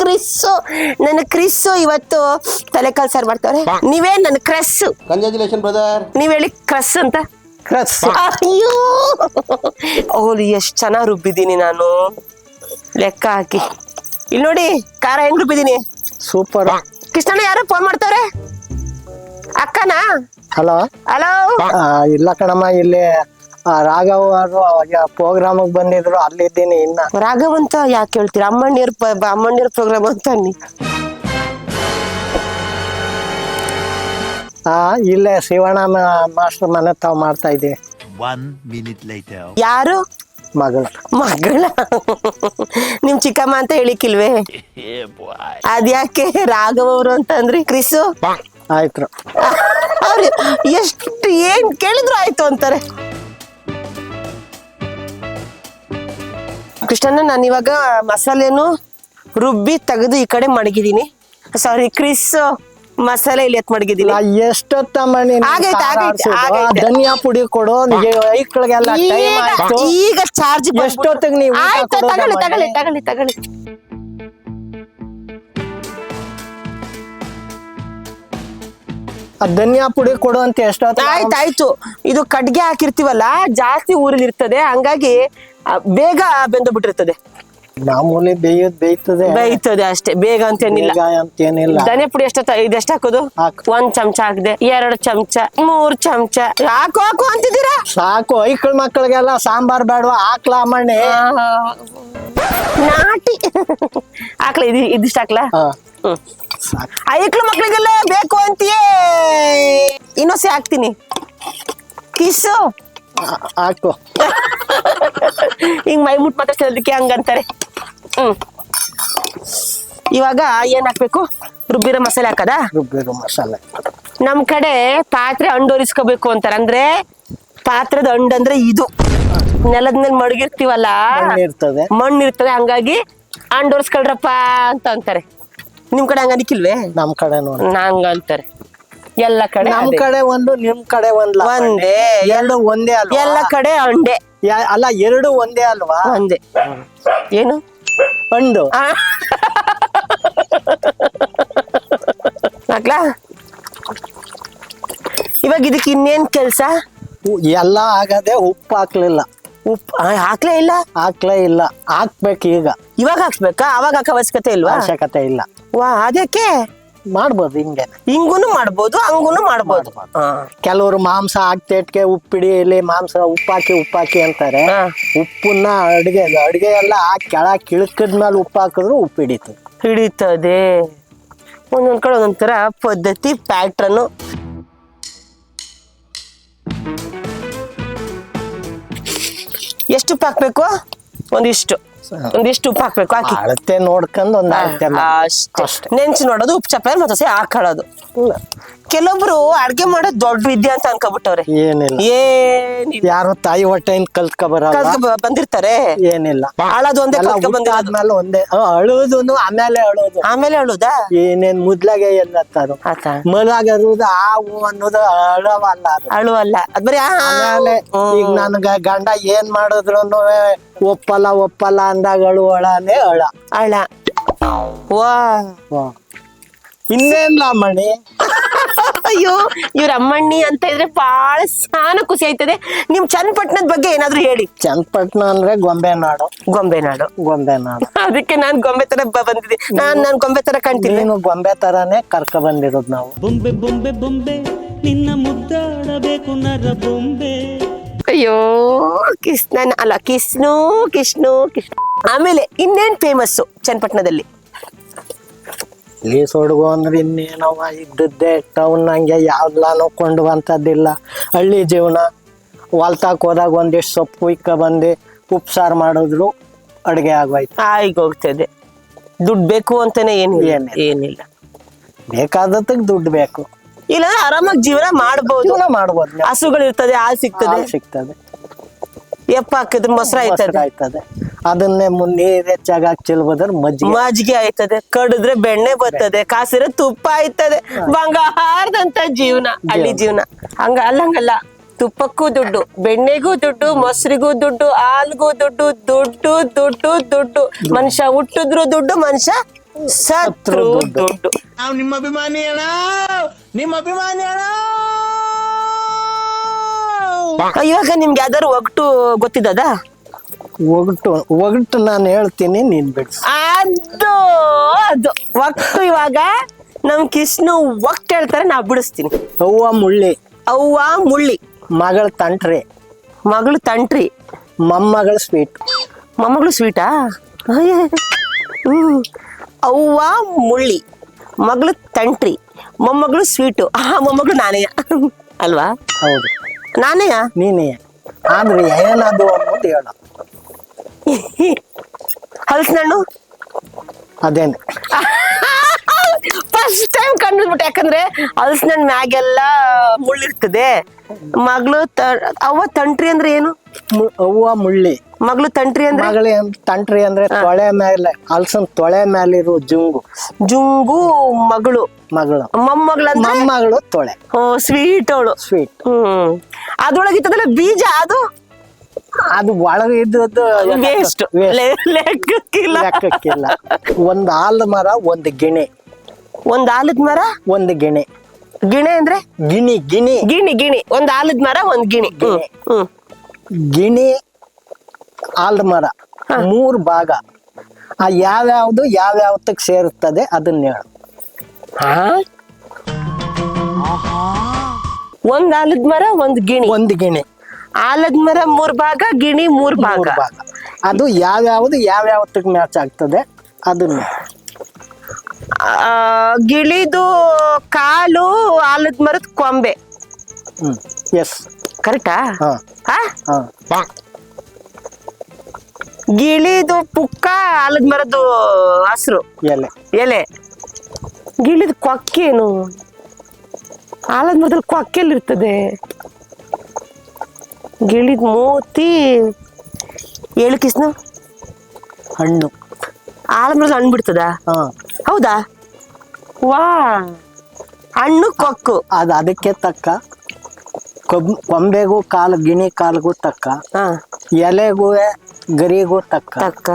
ಕ್ರಿಸ್ಸು. ನನ್ನ ಕ್ರಿಸ್ಸು ಇವತ್ತು ತಲೆಕಾಲ್ ಸರ್ ಮಾಡ್ತಾವ್ರೆ ನೀವೇ ನನ್ನ ಕ್ರಸ್ ಕಂಗ್ರಾಚುಲೇಷನ್ ಬ್ರದರ್ ನೀವ್ ಹೇಳಿ ಕ್ರಸ್ ಅಂತ. ಕ್ರಸ್. ಅಯ್ಯೋ. ಅವ್ರು ಎಷ್ಟ್ ಚೆನ್ನಾಗಿ ರುಬ್ಬಿದೀನಿ ನಾನು. ಲೆಕ್ಕ ಹಾಕಿ. ಇಲ್ಲಿ ನೋಡಿ ಖಾರ ಹೆಂಗ್ ರುಬ್ಬಿದೀನಿ ಸೂಪರ್ ಕೃಷ್ಣಣ್ಣ ಯಾರೋ ಫೋನ್ ಮಾಡ್ತಾವ್ರೆ? ಅಕ್ಕನ? ಹಲೋ ಹಲೋ ಇಲ್ಲ ಕಣಮ್ಮ ಇಲ್ಲಿ ಆ, ರಾಘವ್ ಅವರು ಪ್ರೋಗ್ರಾಮ್ ಬಂದಿದ್ರು ಅಲ್ಲಿದ್ದೀನಿ ಇನ್ನ. ರಾಘವಂತ ಯಾಕೆ ಹೇಳ್ತೀರಾ ಅಮ್ಮಣ್ಣಿಯರ್ ಅಮ್ಮಣ್ಣಿಯರ್ ಪ್ರೋಗ್ರಾಮ್ ಅಂತ ಅನ್ನಿ. ಆ ಇಲ್ಲೇ ಶಿವಣ್ಣ ಮಾಸ್ಟರ್ ಮನೆ ತಾವ್ ಮಾಡ್ತಾ ಇದ್ದೀವಿ. One minute later. ಯಾರು? ಮಗಳು. ಮಗಳ? ನಿಮ್ ಚಿಕ್ಕಮ್ಮ ಅಂತ ಹೇಳಿಕಿಲ್ವೇ ಅದ್ಯಾಕೆ ರಾಘವ್ ಅವರು ಅಂತ ಅಂದ್ರಿ ಕ್ರಿಸು ಆಯ್ತು. ಅವ್ರು ಎಷ್ಟು ಏನ್ ಕೇಳಿದ್ರು ಆಯ್ತು ಅಂತಾರೆ. ಕೃಷ್ಣನ ನಾನು ಇವಾಗ ಮಸಾಲೆನು ರುಬ್ಬಿ ತೆಗೆದು ಈ ಕಡೆ ಮಡಗಿದೀನಿ ಸಾರಿ ಕ್ರಿಸ್. ಮಸಾಲೆ ಇಲ್ಲಿ ಎತ್ ಮಡಗಿದೀನಿ ಎಷ್ಟೊತ್ತ ಮಣಿ ಆಗೈತೆ, ಆಗೈತೆ, ಆಗೈತೆ. ಧನಿಯಾ ಪುಡಿ ಕೊಡು ಐಕ್ಳಿಗೆಲ್ಲ ಟೈಮ್ ಈಗ ಆಯ್ತು. ಈಗ ಚಾರ್ಜ್ ಎಷ್ಟೊತ್ತಿಗೆ ನೀವು ಊಟ ಆಯ್ತು ಕೊಡೋದು ತಗೊಳ್ಳಿ? ತಗೊಳ್ಳಿ ತಗೊಳ್ಳಿ ತಗೊಳ್ಳಿ. ಆ ಧನಿಯಾ ಪುಡಿ ಕೊಡು ಅಂತ ಎಷ್ಟೊತ್ತ ಆಯ್ತು ಇದು ಕಡ್ಗೆ ಹಾಕಿರ್ತೀವಲ್ಲ ಜಾಸ್ತಿ ಊರಿಲಿರ್ತದೆ. ಹಂಗಾಗಿ ಆ, ಬೇಗ ಬೆಂದು ಬಿಟ್ಟಿರ್ತದೆ ಮಾಮೂಲಿ ಬೇಯೋದ್ ಬೇಯ್ತದೆ. ಬೇಯ್ತದೆ ಅಷ್ಟೇ. ಬೇಗ ಅಂತ ಏನಿಲ್ಲ. ಧನಿಯಾ ಪುಡಿ ಎಷ್ಟ ಇದೆಷ್ಟ ಹಾಕೋದು ಹಾಕು. ಒಂದ್ ಚಮಚ ಹಾಕ್ದೆ. ಎರಡು ಚಮಚ ಮೂರ್ ಚಮಚ. ಹಾಕು ಹಾಕು ಅಂತಿದ್ದೀರಾ? ಸಾಕು. ಐಕ್ಳ ಮಕ್ಕಳಿಗೆಲ್ಲ ಸಾಂಬಾರ್ ಬೇಡವಾ? ಹಾಕ್ಲಾ ಮಣ್ಣೆ ನಾಟಿ. ಹಾಕ್ಲ ಇದು ಇದಿಷ್ಟ ಹಾಕ್ಲ? ಹಾ. ಹ್ಮ್. ಸಾಕು. ಐಕ್ಳು ಮಕ್ಳಿಗೆಲ್ಲ ಬೇಕು ಅಂತೀಯೇ. ಇನ್ನೊಸಿ ಹಾಕ್ತೀನಿ. ಕಿಸ್ಸು. ಹಾಕು ಹಿಂಗ್ ಮೈ ಮುಟ್ ಮಾತಾಡ್ತಿರೋದಕ್ಕೆ ಹಂಗಂತಾರೆ. ಹ್ಮ್. ಇವಾಗ ಏನ್ ಹಾಕ್ಬೇಕು? ರುಬ್ಬಿರೋ ಮಸಾಲೆ ಹಾಕದ? ರುಬ್ಬಿರೋ ಮಸಾಲೆ. ನಮ್ ಕಡೆ ಪಾತ್ರೆ ಅಂಡೋರಿಸ್ಕೋಬೇಕು ಅಂತಾರೆ. ಅಂದ್ರೆ ಪಾತ್ರದ ಅಂಡ್ ಅಂದ್ರೆ ಇದು. ನೆಲದ ಮೇಲೆ ಮಡಗಿರ್ತೀವಲ್ಲ? ಮಣ್ಣ್ ಇರ್ತದೆ. ಮಣ್ಣು ಇರ್ತದೆ. ಹಂಗಾಗಿ ಅಂಡೋರ್ಸ್ಕೊಳ್ರಪ್ಪ ಅಂತ ಅಂತಾರೆ. ನಿಮ್ ಕಡೆ ಹಂಗ ಅನಿಕಿಲ್ವೇ? ನಮ್ ಕಡೆ ಅಂತಾರೆ. ಎಲ್ಲ ಕಡೆ ನಮ್ ಅದೇ. ಕಡೆ ಒಂದು ನಿಮ್ ಕಡೆ ಒಂದ್ ಒಂದೇ. ಎರಡು ಒಂದೇ ಅಲ್ವಾ? ಎಲ್ಲ ಕಡೆ ಅಂಡೆ ಯಾ- ಅಲ್ಲ ಎರಡು ಒಂದೇ ಅಲ್ವಾ? ಒಂದೇ. ಏನು? ಒಂದು. ಆ? ಇವಾಗ ಇದಕ್ಕೆ ಇನ್ನೇನ್ ಕೆಲ್ಸ? ಉ- ಎಲ್ಲ ಆಗದೆ ಉಪ್ಪು ಹಾಕ್ಲಿಲ್ಲ. ಉಪ್ಪು ಆ, ಹಾಕ್ಲೇ ಇಲ್ಲ? ಹಾಕ್ಲೇ ಇಲ್ಲ. ಹಾಕ್ಬೇಕು ಈಗ ಇವಾಗ ಹಾಕ್ಬೇಕಾ? ಅವಾಗ ಹಾಕೋ ಅವಶ್ಯಕತೆ ಇಲ್ವಾ? ಅವಶ್ಯಕತೆ ಇಲ್ಲ. ವಾ ಅದಕ್ಕೆ? ಮಾಡ್ಬೋದು ಹಿಂಗೆ. ಹಿಂಗೂನು ಮಾಡ್ಬೋದು ಹಂಗೂನು ಮಾಡ್ಬೋದು. ಕೆಲವರು ಮಾಂಸ ಹಾಕ್ತೇಟ್ಗೆ ಉಪ್ಪಿಡಿಯಲ್ಲಿ ಮಾಂಸ ಉಪ್ಪಾಕಿ ಉಪ್ಪಾಕಿ ಅಂತಾರೆ. ಉಪ್ಪನ್ನ ಅಡಿಗೆ ಅಡಿಗೆ ಎಲ್ಲ ಕೆಳ ಕಿಳಕದ್ಮೇಲೆ ಉಪ್ಪು ಹಾಕಿದ್ರು ಉಪ್ಪು ಹಿಡಿತು. ಹಿಡಿತದೆ. ಒಂದೊಂದ್ ಕಡೆ ಒಂದೊಂದ್ ತರ ಪದ್ಧತಿ ಪ್ಯಾಟ್ರನ್ ಎಷ್ಟು ಉಪ್ಪು ಹಾಕ್ಬೇಕು ಒಂದಿಷ್ಟು. ಒಂದಿಷ್ಟು ಉಪ್ಪು ಹಾಕ್ಬೇಕು ಹಾಕಿ. ಅಳತೆ ನೋಡ್ಕೊಂಡು ಒಂದ್ ಅಳತೆ ಅಷ್ಟೇ. ನೆಂಚು ನೋಡೋದು ಉಪ್ಪು ಚಪ್ಪಲಿ ಮತ್ತೆ ಸೇ ಹಾಕೊಳ್ಳೋದು ಕೆಲವೊಬ್ರು ಅಡ್ಗೆ ಮಾಡೋದ್ ದೊಡ್ಡ ವಿದ್ಯೆ ಅಂತ ಅನ್ಕೊಬಿಟ್ಟವ್ರೆ. ಏನಿಲ್ಲ. ಏನಿಲ್ಲ. ಯಾರು ತಾಯಿ ಹೊಟ್ಟೆಯಿಂದ ಕಲ್ತ್ಕೊಬರ ಕಲ್ತ್ಕೊ ಬ- ಬಂದಿರ್ತಾರೆ. ಏನಿಲ್ಲ. ಅಳೋದು ಒಂದೇ ಎಲ್ಲ ಕಲ್ತ್ಕೊ ಬಂದಿರೋದು. ಆದ್ಮೇಲೆ ಒಂದೇ. ಅಳುವುದುನು ಆಮೇಲೆ ಅಳೋದು. ಆಮೇಲೆ ಅಳುದಾ? ಏನೇನ್ ಮುದ್ಲಾಗೆ ಎಲ್ಲತ್ತಾರು ಆತ. ಆ ಆವು ಅನ್ನೋದು ಅಳವಲ್ಲ ಅದು. ಅಳು ಅಲ್ಲ ಅದ್ ಬರೀ ಆ, ಆಮೇಲೆ ಈಗ ನನ್ಗ ಗಂಡ ಏನ್ ಮಾಡಿದ್ರು ಒಪ್ಪಲ್ಲ ಒಪ್ಪಲ್ಲ ಅಂದಾಗ ಅಳುವಳನೇ ಅಳ. ಅಳ. ವಾ. ವಾ. ಇನ್ನೇನ್ಲ ಮಣಿ? ಅಯ್ಯೋ ಇವ್ರ ಅಮ್ಮಣ್ಣಿ ಅಂತ ಇದ್ರೆ ಬಹಳ ಸಾನ ಖುಷಿ ಆಯ್ತದೆ. ನಿಮ್ ಚನ್ನಪಟ್ಟಣದ ಬಗ್ಗೆ ಏನಾದ್ರು ಹೇಳಿ. ಚನ್ನಪಟ್ಟಣ ಅಂದ್ರೆ ಗೊಂಬೆ ನಾಡು. ಗೊಂಬೆ ನಾಡು. ಗೊಂಬೆ ನಾಡು. ಅದಕ್ಕೆ ನಾನ್ ಗೊಂಬೆ ತರ ಬ- ಬಂದಿದ್ದೆ. ನಾನ್ ನಾನ್ ಗೊಂಬೆ ತರ ಕಾಣ್ತೀನಿ ನೀನು ಗೊಂಬೆ ತರಾನೇ ಕರ್ಕ ಬಂದಿರೋದು ನಾವು. ಬೊಂಬೆ ಬೊಂಬೆ ಬೊಂಬೆ ನಿನ್ನ ಮುದ್ದಾಡಬೇಕು ನರ ಬೊಂಬೆ ಅಯ್ಯೋ ಕೃಷ್ಣ ಅಲ್ಲ ಕಿಸ್ನು ಕಿಷ್ಣು ಕೃಷ್ಣ. ಆಮೇಲೆ ಇನ್ನೇನ್ ಫೇಮಸ್ ಚನ್ನಪಟ್ಟಣದಲ್ಲಿ? ಇಲ್ಲಿ ಸೊಡ್ಗು ಅಂದ್ರೆ ಇನ್ನೇನವ ಇದ್ದದ್ದೇ ಟೌನ್ ನಂಗೆ ನೋಕೊಂಡು ಕೊಂಡುವಂಥದ್ದಿಲ್ಲ. ಹಳ್ಳಿ ಜೀವನ. ಹೊಲ್ತಾಕ್ ಹೋದಾಗ ಒಂದಿಷ್ಟು ಸೊಪ್ಪು ಇಕ್ಕ ಬಂದು ಉಪ್ಸಾರು ಮಾಡಿದ್ರು ಅಡುಗೆ ಆಗೋಯ್ತು. ಆಯ್ಗೆ ಹೋಗ್ತದೆ. ದುಡ್ಡು ಬೇಕು ಅಂತಾನೆ ಏನಿಲ್ಲ. ಏನಿಲ್ಲ. ಏನಿಲ್ಲ ದುಡ್ಡು ಬೇಕು. ಇಲ್ಲ ಆರಾಮಾಗಿ ಜೀವನ ಮಾಡ್ಬೋದು. ಜೀವನ ಮಾಡ್ಬೋದು. ಹಸುಗಳು ಇರ್ತದೆ ಹಾಲು ಸಿಗ್ತದೆ. ಸಿಗ್ತದೆ. ಎಪ್ಪ ಹಾಕಿದ್ರೆ ಮೊಸರು ಆಯ್ತದೆ? ಆಯ್ತದೆ. ಅದನ್ನೇ ನೀರ್ ಹೆಚ್ಚಾಗಿ ಹಾಕಿ ಚೆಲ್ಬೋದ್ರ ಮಜ್ಜಿಗೆ. ಮಜ್ಜಿಗೆ ಆಯ್ತದೆ. ಕಡಿದ್ರೆ ಬೆಣ್ಣೆ ಬರ್ತದೆ. ಕಾಸಿರ ತುಪ್ಪ ಆಯ್ತದೆ. ಬಂಗಾರದಂತ ಜೀವನ ಹಳ್ಳಿ ಜೀವನ. ಹಂಗ ಅಲ್ಲಂಗಲ್ಲ. ತುಪ್ಪಕ್ಕೂ ದುಡ್ಡು ಬೆಣ್ಣೆಗೂ ದುಡ್ಡು ಮೊಸರಿಗೂ ದುಡ್ಡು ಹಾಲ್ಗೂ ದುಡ್ಡು ದುಡ್ಡು ದುಡ್ಡು ದುಡ್ಡು. ಮನುಷ್ಯ ಹುಟ್ಟಿದ್ರು ದುಡ್ಡು ಮನುಷ್ಯ ಸತ್ರು ದುಡ್ಡು. ಇವಾಗ ನಿಮ್ಗೆ ಯಾವ್ದಾದ್ರು ಒಗಟು ಗೊತ್ತಿದ್ದದ? ಒಗಟು ಒಗಟು ನಾನು ಹೇಳ್ತೀನಿ ನೀನ್ ಬಿಡ್ಸು. ಅದು ಅದು. ಒಟ್ಟು ಇವಾಗ ನಮ್ ಕೃಷ್ಣ ಒಟ್ಟು ಹೇಳ್ತಾರೆ ನಾ ಬಿಡಿಸ್ತೀನಿ. ಅವ್ವ ಮುಳ್ಳಿ. ಅವ್ವ ಮುಳ್ಳಿ. ಮಗಳ ತಂಟ್ರಿ. ಮಗಳು ತಂಟ್ರಿ. ಮೊಮ್ಮಗಳ ಸ್ವೀಟ್. ಮೊಮ್ಮಗಳು ಸ್ವೀಟಾ? ಹ್ಮ್. ಅವ್ವ ಮುಳ್ಳಿ. ಮಗಳು ತಂಟ್ರಿ. ಮೊಮ್ಮಗಳು ಸ್ವೀಟು. ಆ ಮೊಮ್ಮಗಳು ನಾನೇ ಅಲ್ವಾ? ಹೌದು. ನಾನೇಯ? ನೀನೇ ಆದ್ರೆ ಏನದು ಅನ್ನೋದು ಹೇಳ. ಹಲಸಿನಣ್ಣು ಅದೇನೆ. ಫಸ್ಟ್ ಟೈಮ್ ಕಂಡುಬಿಟ್ಟೆ ಯಾಕಂದ್ರೆ ಹಲಸಿನಣ್ಣು ಮ್ಯಾಗೆಲ್ಲ ಮುಳ್ಳಿರ್ತದೆ. ಮಗಳು ಅವ್ವ ತಂಟ್ರಿ ಅಂದ್ರೆ ಏನು? ಅವ್ವ ಮುಳ್ಳಿ. ಮಗಳು ತಂಟ್ರಿ ಅಂದ್ರೆ? ಮಗಳ ತಂಟ್ರಿ ಅಂದ್ರೆ ತೊಳೆ ಮೇಲೆ ಅಲ್ಸನ್ ತೊಳೆ ಮೇಲಿರೋ ಜುಂಗು. ಜುಂಗು ಮಗಳು. ಮಗಳು. ಮೊಮ್ಮಗಳ ಮೊಮ್ಮಗಳು ತೊಳೆ. ಸ್ವೀಟ್ ಅವಳು. ಸ್ವೀಟ್ ಹ್ಮ್ ಅದ್ರೊಳಗಿತ್ತದಲ್ಲ ಬೀಜ ಅದು? ಅದು ಒಳಗೆ ಇದ್ದದ್ದು ವೇಸ್ಟ್ ಲೆಕ್ಕಕ್ಕಿಲ್ಲ. ಲೆಕ್ಕಕ್ಕಿಲ್ಲ. ಒಂದ್ ಆಲದ ಮರ ಒಂದ್ ಗಿಣೆ. ಒಂದ್ ಆಲದ ಮರ? ಒಂದ್ ಗಿಣೆ. ಗಿಣೆ ಅಂದ್ರೆ? ಗಿಣಿ ಗಿಣಿ. ಗಿಣಿ ಗಿಣಿ. ಒಂದ್ ಆಲದ ಮರ ಒಂದ್ ಗಿಣಿ. ಹ್ಮ್. ಗಿಣಿ ಆಲದ ಮರ ಮೂರು ಭಾಗ. ಆ ಯಾವ್ಯಾವ್ದು ಯಾವ್ಯಾವತ್ತಕ್ಕೆ ಸೇರುತ್ತದೆ ಅದನ್ನ ಹೇಳು. ಒಂದ್ ಆಲದ ಮರ ಒಂದ್ ಗಿಣಿ. ಒಂದ್ ಗಿಣಿ. ಆಲದ ಮರ ಮೂರ್ ಭಾಗ ಗಿಣಿ ಮೂರ್ ಭಾಗ. ಅದು ಭಾಗ. ಅದು ಯಾವ್ಯಾವ್ದು ಯಾವ್ಯಾವತ್ತಕ್ಕೆ ಮ್ಯಾಚ್ ಆಗ್ತದೆ ಅದನ್ನ ಹೇಳು. ಆ, ಗಿಳಿದು ಕಾಲು ಆಲದ ಮರದ ಕೊಂಬೆ. ಹ್ಮ್. ಎಸ್ ಕರೆಕ್ಟಾ ಹಾ? ಹಾ. ಗಿಳಿದು ಪುಕ್ಕ ಆಲದ ಮರದ್ದು ಹಸ್ರು. ಎಲೆ. ಎಲೆ. ಗಿಳಿದ ಕೊಕ್ಕೇನು ಆಲದ ಮರದಲ್ಲಿ ಕೊಕ್ಕೆಲ್ ಇರ್ತದೆ ಗಿಳಿದ ಮೂತಿ. ಏಳು ಕಿಸ್ನ ಹಣ್ಣು. ಆಲದ ಮರದಲ್ಲಿ ಹಣ್ಣು ಬಿಡ್ತದ? ಹೌದಾ? ವಾ. ಹಣ್ಣು ಕೊಕ್ಕು. ಅದು ಅದಕ್ಕೆ ತಕ್ಕ. ಕೊಬ್- ಕೊಂಬೆಗೂ ಕಾಲು ಗಿಣಿ ಕಾಲ್ಗೂ ತಕ್ಕ. ಹಾ. ಎಲೆಗೂ ಗರಿಗೂ ತಕ್ಕ. ತಕ್ಕ.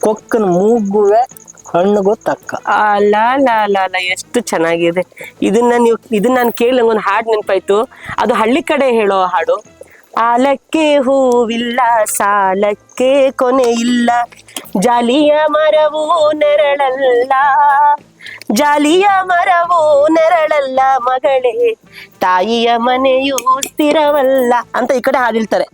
ಕೊಕ್ಕನ ಮೂಗುವೆ ಹಣ್ಣುಗೂ ತಕ್ಕ. ಅಲ್ಲ ಅಲ್ಲ ಅಲ್ಲ ಅಲ್ಲ ಎಷ್ಟು ಚೆನ್ನಾಗಿದೆ. ಇದನ್ನ ನೀವು ಇದನ್ನ ನಾನು ಕೇಳಿ ನಂಗೊಂದು ಹಾಡು ನೆನಪಾಯ್ತು. ಅದು ಹಳ್ಳಿ ಕಡೆ ಹೇಳೋ ಹಾಡು. ಆಲಕ್ಕೆ ಹೂವಿಲ್ಲ ಸಾಲಕ್ಕೆ ಕೊನೆ ಇಲ್ಲ. ಜಾಲಿಯ ಮರವು ನೆರಳಲ್ಲ. ಜಾಲಿಯ ಮರವು ನೆರಳಲ್ಲ ಮಗಳೇ. ತಾಯಿಯ ಮನೆಯು ಸ್ಥಿರವಲ್ಲ ಅಂತ ಈ ಕಡೆ ಹಾಡು ಹೇಳ್ತಾರೆ.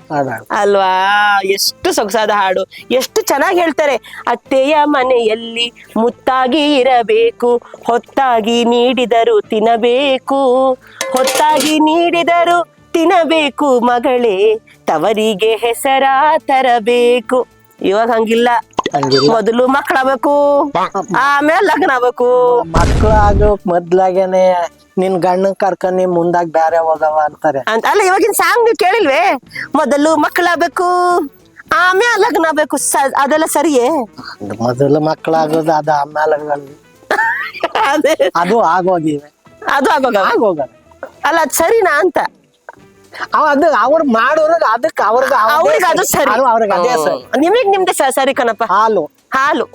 ಅಲ್ವಾ? ಎಷ್ಟು ಸೊಗಸಾದ ಹಾಡು. ಎಷ್ಟು ಚೆನ್ನಾಗಿ ಹೇಳ್ತಾರೆ. ಅತ್ತೆಯ ಮನೆಯಲ್ಲಿ ಮುತ್ತಾಗಿ ಇರಬೇಕು. ಹೊತ್ತಾಗಿ ನೀಡಿದರು ತಿನ್ನಬೇಕು. ಹೊತ್ತಾಗಿ ನೀಡಿದರು ತಿನ್ನಬೇಕು ಮಗಳೇ. ತವರಿಗೆ ಹೆಸರ ತರಬೇಕು. ಇವಾಗ ಹಂಗಿಲ್ಲ ಹಂಗಿಲ್ಲ. ಮೊದಲು ಮಕ್ಕಳಾಗಬೇಕು ಆಮೇಲೆ ಲಗ್ನ ಆಗ್ಬೇಕು ಮಕ್ಳು ಆಗೋಕ್ ಮೊದ್ಲಾಗೇನೆ ನಿನ್ ಗಂಡನ್ ಕರ್ಕೊಂಡ್ ಮುಂದಾಗ ಬೇರೆ ಬ್ಯಾರೆ ಹೋಗವ ಅಂತಾರೆ. ಅಂತ ಅಲ್ಲ ಇವಾಗಿನ ಸಾಂಗ್ ನೀವು ಕೇಳಿಲ್ವೇ? ಮೊದಲು ಮಕ್ಕಳಾಗಬೇಕು ಆಮೇಲೆ ಲಗ್ನ ಆಗ್ಬೇಕು ಸ- ಅದೆಲ್ಲ ಸರಿಯೇ? ಮೊದಲು ಮಕ್ಕಳಾಗೋದು ಅದು ಆಮೇಲೆ ಅದೇ. ಅದು ಆಗೋಗಿವೆ. ಅದು ಆಗೋಗ ಆಗೋಗ ಅಲ್ಲ ಅದ್ ಸರಿನಾ ಅಂತ? ಅವ್ ಅದು ಅವ್ರು ಮಾಡೋರು ಅದಕ್ಕೆ ಅವ್ರಿಗೆ ಅವ್ರಿಗೆ ಅದು ಸರಿ. ಅವ್ರಿಗೆ ಅದೇ ಸರಿ ನಿಮಗ್ ನಿಮ್ದೆ ಸ- ಸರಿ ಕಣಪ್ಪ. ಹಾಲು. ಹಾಲು.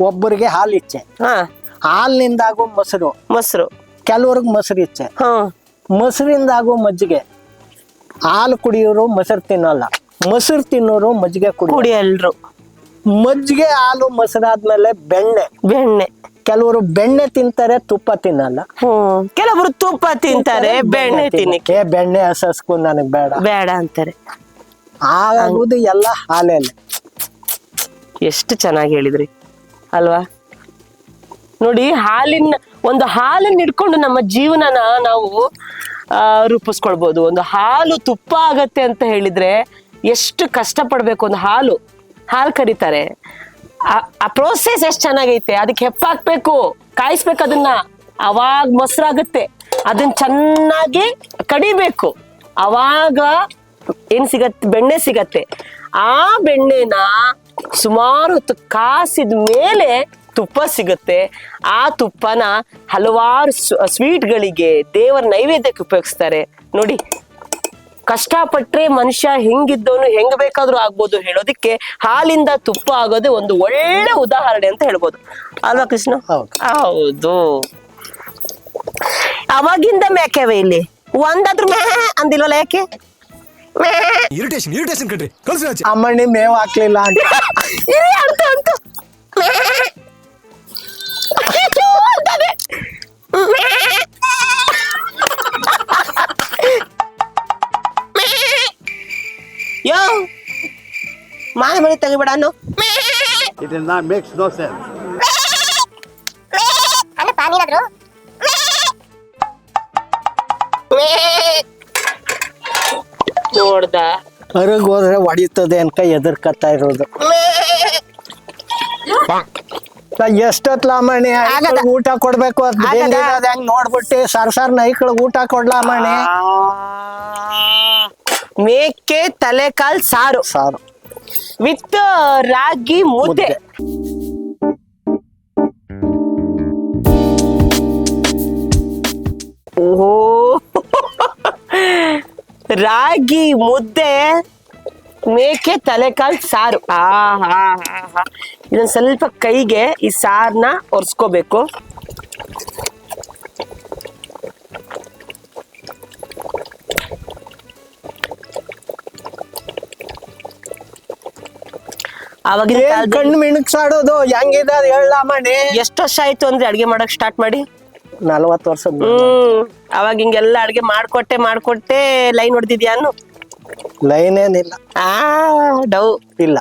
ಒಬ್ಬರಿಗೆ ಹಾಲು ಇಚ್ಛೆ. ಹಾ. ಹಾಲಿನಿಂದಾಗೋ ಮೊಸರು. ಮೊಸರು. ಕೆಲವ್ರಿಗೆ ಮೊಸರು ಇಚ್ಛೆ. ಹ್ಮ್ ಮೊಸರಿಂದಾಗೋ ಮಜ್ಜಿಗೆ. ಹಾಲು ಕುಡಿಯೋರು ಮೊಸರು ತಿನ್ನಲ್ಲ. ಮೊಸರು ತಿನ್ನೋರು ಮಜ್ಜಿಗೆ ಕುಡಿ ಕುಡಿ ಎಲ್ರು ಮಜ್ಜಿಗೆ ಹಾಲು ಮೊಸರಾದ್ಮೇಲೆ ಬೆಣ್ಣೆ. ಬೆಣ್ಣೆ. ಕೆಲವರು ಬೆಣ್ಣೆ ತಿಂತಾರೆ ತುಪ್ಪ ತಿನ್ನಲ್ಲ. ಕೆಲವರು ತುಪ್ಪ ತಿಂತಾರೆ ಬೆಣ್ಣೆ ತಿನ್ನಕ್ಕೆ ಬೆಣ್ಣೆ ಹಸಸ್ಕು ನನಗ್ ಬೇಡ. ಬೇಡ ಅಂತಾರೆ. ಆಗುದು ಎಲ್ಲ ಹಾಲೆಲ್ಲ. ಎಷ್ಟು ಚೆನ್ನಾಗಿ ಹೇಳಿದ್ರಿ. ಅಲ್ವಾ? ನೋಡಿ ಹಾಲಿನ ಒಂದು ಹಾಲನ್ನ ಇಟ್ಕೊಂಡು ನಮ್ಮ ಜೀವನನ ನಾವು ಆ, ರೂಪಿಸ್ಕೊಳ್ಬೋದು. ಒಂದು ಹಾಲು ತುಪ್ಪ ಆಗತ್ತೆ ಅಂತ ಹೇಳಿದ್ರೆ ಎಷ್ಟು ಕಷ್ಟ ಪಡ್ಬೇಕು ಒಂದು ಹಾಲು. ಹಾಲು ಕರೀತಾರೆ. ಆ- ಪ್ರೋಸೆಸ್ ಎಷ್ಟು ಚೆನ್ನಾಗೈತೆ? ಅದಕ್ಕೆ ಹೆಪ್ಪಾಕ್ಬೇಕು. ಕಾಯಿಸ್ಬೇಕು ಅದನ್ನ. ಅವಾಗ ಮೊಸರಾಗುತ್ತೆ. ಅದನ್ನ ಚೆನ್ನಾಗಿ ಕಡಿಬೇಕು. ಅವಾಗ ಏನ್ ಸಿಗತ್ತೆ? ಬೆಣ್ಣೆ ಸಿಗತ್ತೆ. ಆ ಬೆಣ್ಣೆನ ಸುಮಾರು ಹೊತ್ತು ಕಾಸಿದ ಮೇಲೆ ತುಪ್ಪ ಸಿಗುತ್ತೆ. ಆ ತುಪ್ಪನ ಹಲವಾರು ಸ್ವೀಟ್ಗಳಿಗೆ ದೇವರ ನೈವೇದ್ಯಕ್ಕೆ ಉಪಯೋಗಿಸ್ತಾರೆ. ನೋಡಿ. ಕಷ್ಟಪಟ್ರೆ ಮನುಷ್ಯ ಹೆಂಗಿದ್ದವನು ಹೆಂಗ್ ಬೇಕಾದ್ರೂ ಆಗ್ಬೋದು ಹೇಳೋದಿಕ್ಕೆ ಹಾಲಿಂದ ತುಪ್ಪ ಆಗೋದೇ ಒಂದು ಒಳ್ಳೆ ಉದಾಹರಣೆ ಅಂತ ಹೇಳ್ಬೋದು. ಅಲ್ವಾ ಕೃಷ್ಣ? ಹೌದು. ಅವಾಗಿಂದ ಮೇಕೆವೆ ಇಲ್ಲಿ. ಒಂದಾದ್ರೂ ಮೇ ಅಂದಿಲ್ವಲ್ಲ ಯಾಕೆ? ಮೇ ಇರಿಟೇಷನ್ ಇರಿಟೇಷನ್ ಕಣ್ರಿ. ಕಳ್ಸಿ ಅಮ್ಮಣ್ಣಿ ಮೇವ್ ಹಾಕ್ಲಿಲ್ಲ ಅಂತ. ಇರಿ ಅಂತ ಮಾನ ಬಿಡಾನು ತೆಗಿಬೇಡ ಅನ್ನು It is not makes no sense. ನೋಡ್ದ. ಹೊರಗ್ ಹೋದ್ರೆ ಹೊಡಿತದೆ ಅನ್ಕ ಎದುರ್ಕತ್ತಾ ಇರೋದು. ಎಷ್ಟೊತ್. ಊಟ ಕೊಡ್ಬೇಕು ಅಂತ ಹೆಂಗ್ ನೋಡ್ಬಿಟ್ಟು ಸರ್ ಸರ್ ನೈಕ್ಳಗ್ ಊಟ ಕೊಡ್ಲಾ ಮಣಿ ಮೇಕೆ ತಲೆ ಕಾಲ್ ಸಾರು. ಸಾರು. ವಿತ್ ರಾಗಿ ಮುದ್ದೆ. ಓಹೋ. ರಾಗಿ ಮುದ್ದೆ ಮೇಕೆ ತಲೆಕಾಲ್ ಸಾರು. ಆ ಹಾ ಹಾ ಹಾ ಇದೊಂದ್ ಸ್ವಲ್ಪ ಕೈಗೆ ಈ ಸಾರ್ನ ಒರ್ಸ್ಕೋಬೇಕು. ಮಿಣುಕ್ ಕಣ್ಣು ಮಿಣಕ್ಸಾಡೋದು ಹೆಂಗಿದೆ ಅದು ಹೇಳ ಮಣಿ ಎಷ್ಟು ವರ್ಷ ಆಯ್ತು ಅಂದ್ರೆ ಅಡಿಗೆ ಮಾಡಕ್ ಸ್ಟಾರ್ಟ್ ಮಾಡಿ? ನಲ್ವತ್ತು ವರ್ಷ ಹ್ಮ್ ಅವಾಗ ಹಿಂಗೆಲ್ಲ ಅಡಿಗೆ ಮಾಡ್ಕೊಟ್ಟೆ ಮಾಡ್ಕೊಟ್ಟೆ ಲೈನ್ ಹೊಡೆದಿದ್ಯಾನು ಲೈನ್ ಏನಿಲ್ಲ. ಆ ಡೌ. ಇಲ್ಲ.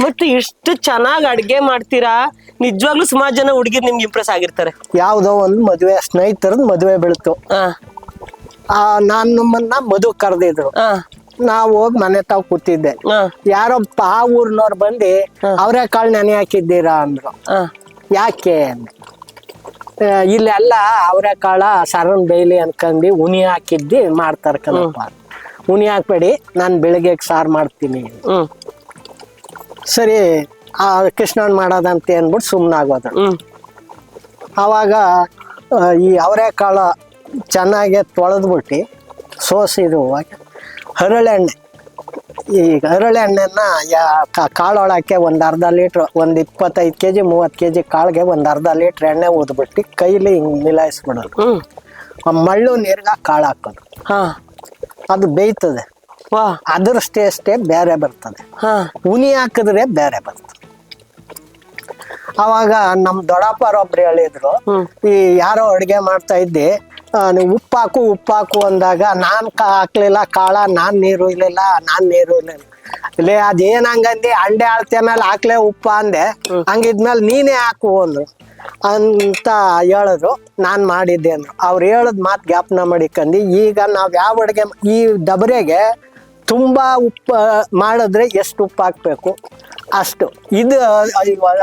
ಮತ್ತೆ ಇಷ್ಟು ಚೆನ್ನಾಗಿ ಅಡ್ಗೆ ಮಾಡ್ತೀರಾ? ನಿಜವಾಗ್ಲೂ ಸುಮಾರು ಜನ ಹುಡುಗಿರ್ ನಿಮ್ಗೆ ಇಂಪ್ರೆಸ್ ಆಗಿರ್ತಾರೆ. ಯಾವುದೋ ಒಂದು ಮದುವೆ ಸ್ನೇಹಿತರದ್ದು ಮದುವೆ ಬೆಳಿತು ಆ. ನಾನು ನಾನ್ ನಮ್ಮನ್ನ ಮಧು ಕರೆದಿದ್ರು. ನಾವ್ ಹೋಗಿ ಮನೆ ತಾವ್ ಕೂತಿದ್ದೆ. ಯಾರೋ ಆ ಊರ್ನವ್ರು ಬಂದು ಅವರೇ ಕಾಳು ನೆನೆ ಹಾಕಿದ್ದೀರಾ ಅಂದ್ರು. ಯಾಕೆ ಇಲ್ಲೆಲ್ಲ ಅವರೇ ಕಾಳ ಸರನ್ ಬೇಯ್ಲಿ ಅನ್ಕಂಡು ಉನಿ ಹಾಕಿದ್ದಿ ಮಾಡ್ತಾರ ಕಣಪ್ಪ. ಉನಿ ಹಾಕ್ಬೇಡಿ ನಾನು ಬೆಳಿಗ್ಗೆ ಸಾರು ಮಾಡ್ತೀನಿ. ಸರಿ ಆ ಕೃಷ್ಣನ್ ಮಾಡೋದಂತ ಅಂದ್ಬಿಟ್ಟು ಸುಮ್ಮನಾಗೋದು ಆವಾಗ ಈ ಅವರೆಕಾಳ ಚೆನ್ನಾಗಿ ತೊಳೆದ್ಬಿಟ್ಟು ಸೋಸಿದು ಹರಳೆಣ್ಣೆ ಈ ಹರಳೆಣ್ಣೆನ ಯಾ ಕಾ- ಕಾಳೊಳಕ್ಕೆ ಒಂದು ಅರ್ಧ ಲೀಟ್ರ್ ಒಂದು ಇಪ್ಪತ್ತೈದು ಕೆ ಜಿ ಮೂವತ್ತು ಕೆ ಜಿ ಕಾಳಿಗೆ ಒಂದು ಅರ್ಧ ಲೀಟ್ರ್ ಎಣ್ಣೆ ಊದ್ಬಿಟ್ಟು ಕೈಲಿ ಹಿಂಗೆ ನಿಲಾಯಿಸ್ಬಿಡೋದು. ಆ ಮಳ್ಳು ನೀರ್ಗೆ ಕಾಳು ಹಾಕೋದು. ಹಾ. ಅದು ಬೇಯ್ತದೆ. ವಾ. ಅದ್ರ ಟೇಸ್ಟೇ ಬೇರೆ ಬರ್ತದೆ. ಹಾ. ಉನಿ ಹಾಕಿದ್ರೆ ಬೇರೆ ಬರ್ತದೆ. ಅವಾಗ ನಮ್ಮ ದೊಡ್ಡಪ್ಪರೊಬ್ರು ಹೇಳಿದ್ರು ಈ ಯಾರೋ ಅಡುಗೆ ಮಾಡ್ತಾ ಇದ್ದೆ ನೀವು ಉಪ್ಪು ಹಾಕು ಉಪ್ಪು ಹಾಕು ಅಂದಾಗ ನಾನು ಕಾ- ಹಾಕ್ಲಿಲ್ಲ, ಕಾಳ, ನಾನು ನೀರು ಇರ್ಲಿಲ್ಲ, ನಾನು ನೀರು ಇಲ್ಲ ಲೇ, ಅದೇನ್ ಹಂಗಂದಿ ಅಂಡೆ ಮೇಲೆ ಹಾಕ್ಲೆ ಉಪ್ಪ ಅಂದೆ. ಹಂಗಿದ್ಮೇಲೆ ನೀನೇ ಹಾಕು ಅಂದ್ರು. ಅಂತ ಹೇಳಿದ್ರು. ನಾನು ಮಾಡಿದ್ದೆ ಅಂದ್ರು ಅವ್ರು ಹೇಳಿದ ಮಾತು ಜ್ಞಾಪನ ಮಾಡಿಕಂದು ಈಗ ನಾವು ಯಾವ ಅಡುಗೆ ಈ ದಬರೆಗೆ ತುಂಬ ಉಪ್ಪು, ಮಾಡಿದ್ರೆ ಎಷ್ಟು ಉಪ್ಪು ಹಾಕಬೇಕು? ಅಷ್ಟು. ಇದು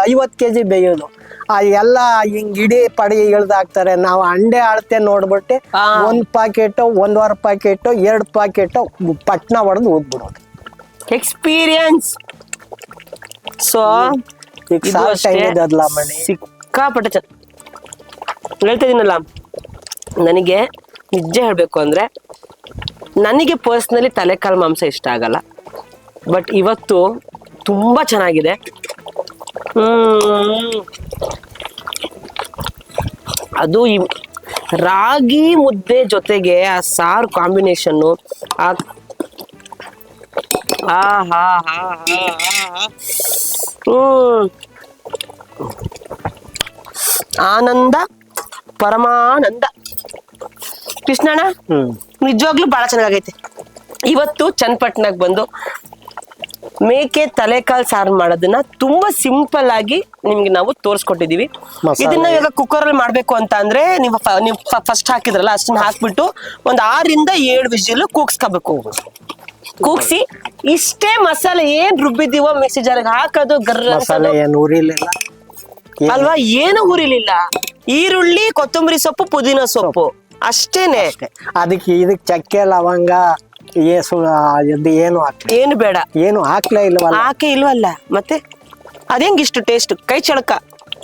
ಐವತ್ತು ಕೆ ಜಿ ಬೇಯೋದು. ಆ ಎಲ್ಲ ಹಿಂಗ್ ಇಡೀ ಪಡಿ ಇಳ್ದಾಕ್ತಾರೆ ನಾವು ಅಂಡೆ ಅಳತೆ ನೋಡ್ಬಿಟ್ಟು. ಒಂದ್ ಪಾಕೆಟ್ ಒಂದೂವರೆ ಪಾಕೆಟ್ ಎರಡ್ ಪಾಕೆಟ್ ಪಟ್ನ ಹೊಡೆದು ಊದ್ಬಿಡೋದು ಎಕ್ಸ್ಪೀರಿಯನ್ಸ್ ಸೊ ಈಗ ಸಾಲ್ಟ್ ಹೆಂಗಿದಲ್ಲ ಮಣಿ. ಸಿಕ್ಕಾಪಟ್ಟೆ ಚ ಹೇಳ್ತಾ ಇದೀನಲ್ಲ. ನನಗೆ ನಿಜ ಹೇಳಬೇಕು ಅಂದ್ರೆ ನನಗೆ ಪರ್ಸ್ನಲಿ ತಲೆಕಾಲು ಮಾಂಸ ಇಷ್ಟ ಆಗಲ್ಲ. ಬಟ್ ಇವತ್ತು ತುಂಬಾ ಚೆನ್ನಾಗಿದೆ. ಅದು ಈ ರಾಗಿ ಮುದ್ದೆ ಜೊತೆಗೆ ಆ ಸಾರು ಕಾಂಬಿನೇಷನ್ನು ಆ ಹಾ ಹಾ ಹಾ ಆನಂದ ಪರಮಾನಂದ. ಕೃಷ್ಣಣ್ಣ ಹ್ಮ್. ನಿಜವಾಗ್ಲೂ ಬಹಳ ಚೆನ್ನಾಗೈತೆ. ಇವತ್ತು ಚನ್ನಪಟ್ಟಣಕ್ಕೆ ಬಂದು ಮೇಕೆ ತಲೆಕಾಲ್ ಸಾರು ಮಾಡೋದನ್ನ ತುಂಬಾ ಸಿಂಪಲ್ ಆಗಿ ನಿಮ್ಗೆ ನಾವು ತೋರಿಸ್ಕೊಟ್ಟಿದೀವಿ. ಇದನ್ನ ಇವಾಗ ಕುಕ್ಕರ್ ಅಲ್ಲಿ ಮಾಡ್ಬೇಕು ಅಂತ ಅಂದ್ರೆ ನೀವು ಫಸ್ಟ್ ಹಾಕಿದ್ರಲ್ಲ ಅಷ್ಟನ್ನ ಹಾಕ್ಬಿಟ್ಟು ಒಂದ್ ಆರಿಂದ ಏಳು ವಿಜಿಲ್ ಕೂಗ್ಸ್ಕೋಬೇಕು. ಕೂಗ್ಸಿ ಇಷ್ಟೇ ಮಸಾಲೆ ಏನ್ ರುಬ್ಬಿದೀವೋ ಮಿಕ್ಸಿ ಜಾರಿಗೆ ಹಾಕೋದು ಗರ್ರ ಉರಿಲಿಲ್ಲ ಅಲ್ವಾ ಏನು ಹುರಿಲಿಲ್ಲ? ಈರುಳ್ಳಿ ಕೊತ್ತಂಬರಿ ಸೊಪ್ಪು ಪುದೀನ ಸೊಪ್ಪು. ಅಷ್ಟೇನೆ. ಅದಕ್ಕೆ ಇದಕ್ಕೆ ಚಕ್ಕೆ ಲವಂಗ ಏಸು ಇದು ಏನು ಏನು ಬೇಡ. ಏನು ಹಾಕ್ಲೇ ಇಲ್ವಲ್ಲ? ಆಕೆ ಇಲ್ವಲ್ಲ. ಮತ್ತೆ ಅದೇಂಗ್ ಇಷ್ಟು ಟೇಸ್ಟ್ ಕೈ ಚಳಕ.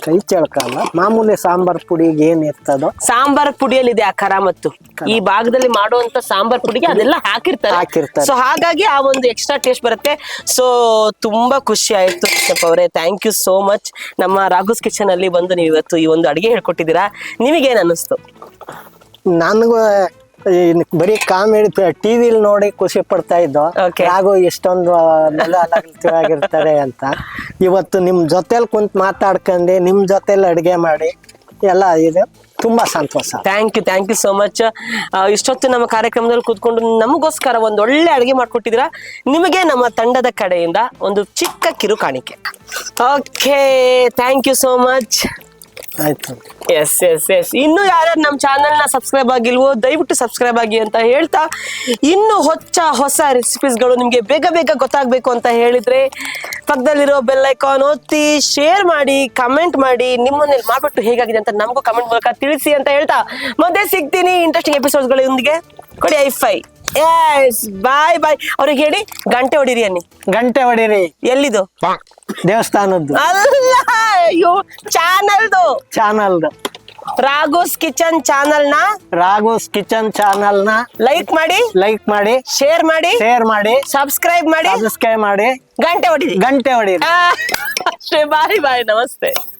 ಕೈ ಚಳಕಲ್ಲ ಮಾಮೂಲಿ ಸಾಂಬಾರ್ ಪುಡಿಗೆ ಏನ್ ಇರ್ತದೋ? ಸಾಂಬಾರ್ ಪುಡಿಯಲ್ಲಿದೆ ಆ ಖರ ಮತ್ತು. ಈ ಭಾಗದಲ್ಲಿ ಮಾಡುವಂತ ಸಾಂಬಾರ್ ಪುಡಿಗೆ ಅದೆಲ್ಲ ಹಾಕಿರ್ತಾರೆ. ಹಾಕಿರ್ತಾರೆ. ಸೊ ಹಾಗಾಗಿ ಆ ಒಂದು ಎಕ್ಸ್ಟ್ರಾ ಟೇಸ್ಟ್ ಬರುತ್ತೆ. ಸೊ ತುಂಬಾ ಖುಷಿ ಆಯ್ತು ಕೃಷ್ಣಪ್ಪ ಅವರೇ. ಥ್ಯಾಂಕ್ ಯು ಸೋ ಮಚ್ ನಮ್ಮ ರಾಘುಸ್ ಕಿಚನ್ ಅಲ್ಲಿ ಬಂದು ನೀವು ಇವತ್ತು ಈ ಒಂದು ಅಡಿಗೆ ಹೇಳ್ಕೊಟ್ಟಿದ್ದೀರಾ. ನಿಮಗೇನ್ ಅನ್ನಿಸ್ತು? ನನಗೂ ಬರೀ ಕಾಮಿಡಿ ಟಿವಿಲಿ ನೋಡಿ ಖುಷಿ ಪಡ್ತಾ ಇದ್ದೋ. ಹಾಗೂ ಎಷ್ಟೊಂದು ಆಗಿರ್ತಾರೆ ಅಂತ. ಇವತ್ತು ನಿಮ್ ಜೊತೆಲಿ ಕುಂತ್ ಮಾತಾಡ್ಕೊಂಡು ನಿಮ್ ಜೊತೆಲಿ ಅಡ್ಗೆ ಮಾಡಿ ಎಲ್ಲ ಇದು ತುಂಬಾ ಸಂತೋಷ. Thank you thank you so much ಇಷ್ಟೊತ್ತು ನಮ್ಮ ಕಾರ್ಯಕ್ರಮದಲ್ಲಿ ಕೂತ್ಕೊಂಡು ನಮಗೋಸ್ಕರ ಒಂದು ಒಳ್ಳೆ ಅಡುಗೆ ಮಾಡ್ಕೊಟ್ಟಿದ್ರ ನಿಮಗೆ ನಮ್ಮ ತಂಡದ ಕಡೆಯಿಂದ ಒಂದು ಚಿಕ್ಕ ಕಿರು ಕಾಣಿಕೆ okay thank you so much yes yes yes ಇನ್ನು ಯಾರ್ಯಾರು ನಮ್ಮ ಚಾನಲ್ನ ಸಬ್ಸ್ಕ್ರೈಬ್ ಆಗಿಲ್ವೋ, ದಯವಿಟ್ಟು ಸಬ್ಸ್ಕ್ರೈಬ್ ಆಗಿ ಅಂತ ಹೇಳ್ತಾ, ಇನ್ನು ಹೊಚ್ಚ ಹೊಸ ರೆಸಿಪೀಸ್ಗಳು ನಿಮಗೆ ಬೇಗ ಬೇಗ ಗೊತ್ತಾಗಬೇಕು ಅಂತ ಹೇಳಿದ್ರೆ, ಪಕ್ಕದಲ್ಲಿರೋ ಬೆಲ್ ಐಕಾನ್ ಒತ್ತಿ ಶೇರ್ ಮಾಡಿ ಕಮೆಂಟ್ ಮಾಡಿ ನಿಮ್ಮ ಮನೇಲಿ ಮಾಡ್ಬಿಟ್ಟು ಹೇಗಾಗಿದೆ ಅಂತ ನಮಗೂ ಕಮೆಂಟ್ ಮೂಲಕ ತಿಳಿಸಿ ಅಂತ ಹೇಳ್ತಾ, ಮತ್ತೆ ಸಿಗ್ತೀನಿ ಇಂಟ್ರೆಸ್ಟಿಂಗ್ ಎಪಿಸೋಡ್ಗಳೊಂದಿಗೆ ಕೊಡಿ ಐ ಫೈ ಎಸ್ ಬಾಯ್ ಬಾಯ್ ಅವ್ರಿಗೆ ಹೇಳಿ ಗಂಟೆ ಹೊಡಿರಿ ಅನ್ನಿ. ಗಂಟೆ ಹೊಡಿರಿ. ಎಲ್ಲಿದು? ದೇವಸ್ಥಾನದ್ದು. ಅಲ್ಲ ಅಯ್ಯೋ ಚಾನಲ್ದು. ಚಾನಲ್ದು. ರಾಘೋಸ್ ಕಿಚನ್ ಚಾನಲ್ನ ರಾಘೋಸ್ ಕಿಚನ್ ಚಾನಲ್ನ ಲೈಕ್ ಮಾಡಿ. ಲೈಕ್ ಮಾಡಿ. ಶೇರ್ ಮಾಡಿ. ಶೇರ್ ಮಾಡಿ. ಸಬ್ಸ್ಕ್ರೈಬ್ ಮಾಡಿ. ಸಬ್ಸ್ಕ್ರೈಬ್ ಮಾಡಿ. ಗಂಟೆ ಹೊಡಿರಿ. ಗಂಟೆ ಹೊಡೀರಿ. ಆ, ಅಷ್ಟೇ ಬಾಯ್ ಬಾಯ್ ನಮಸ್ತೆ.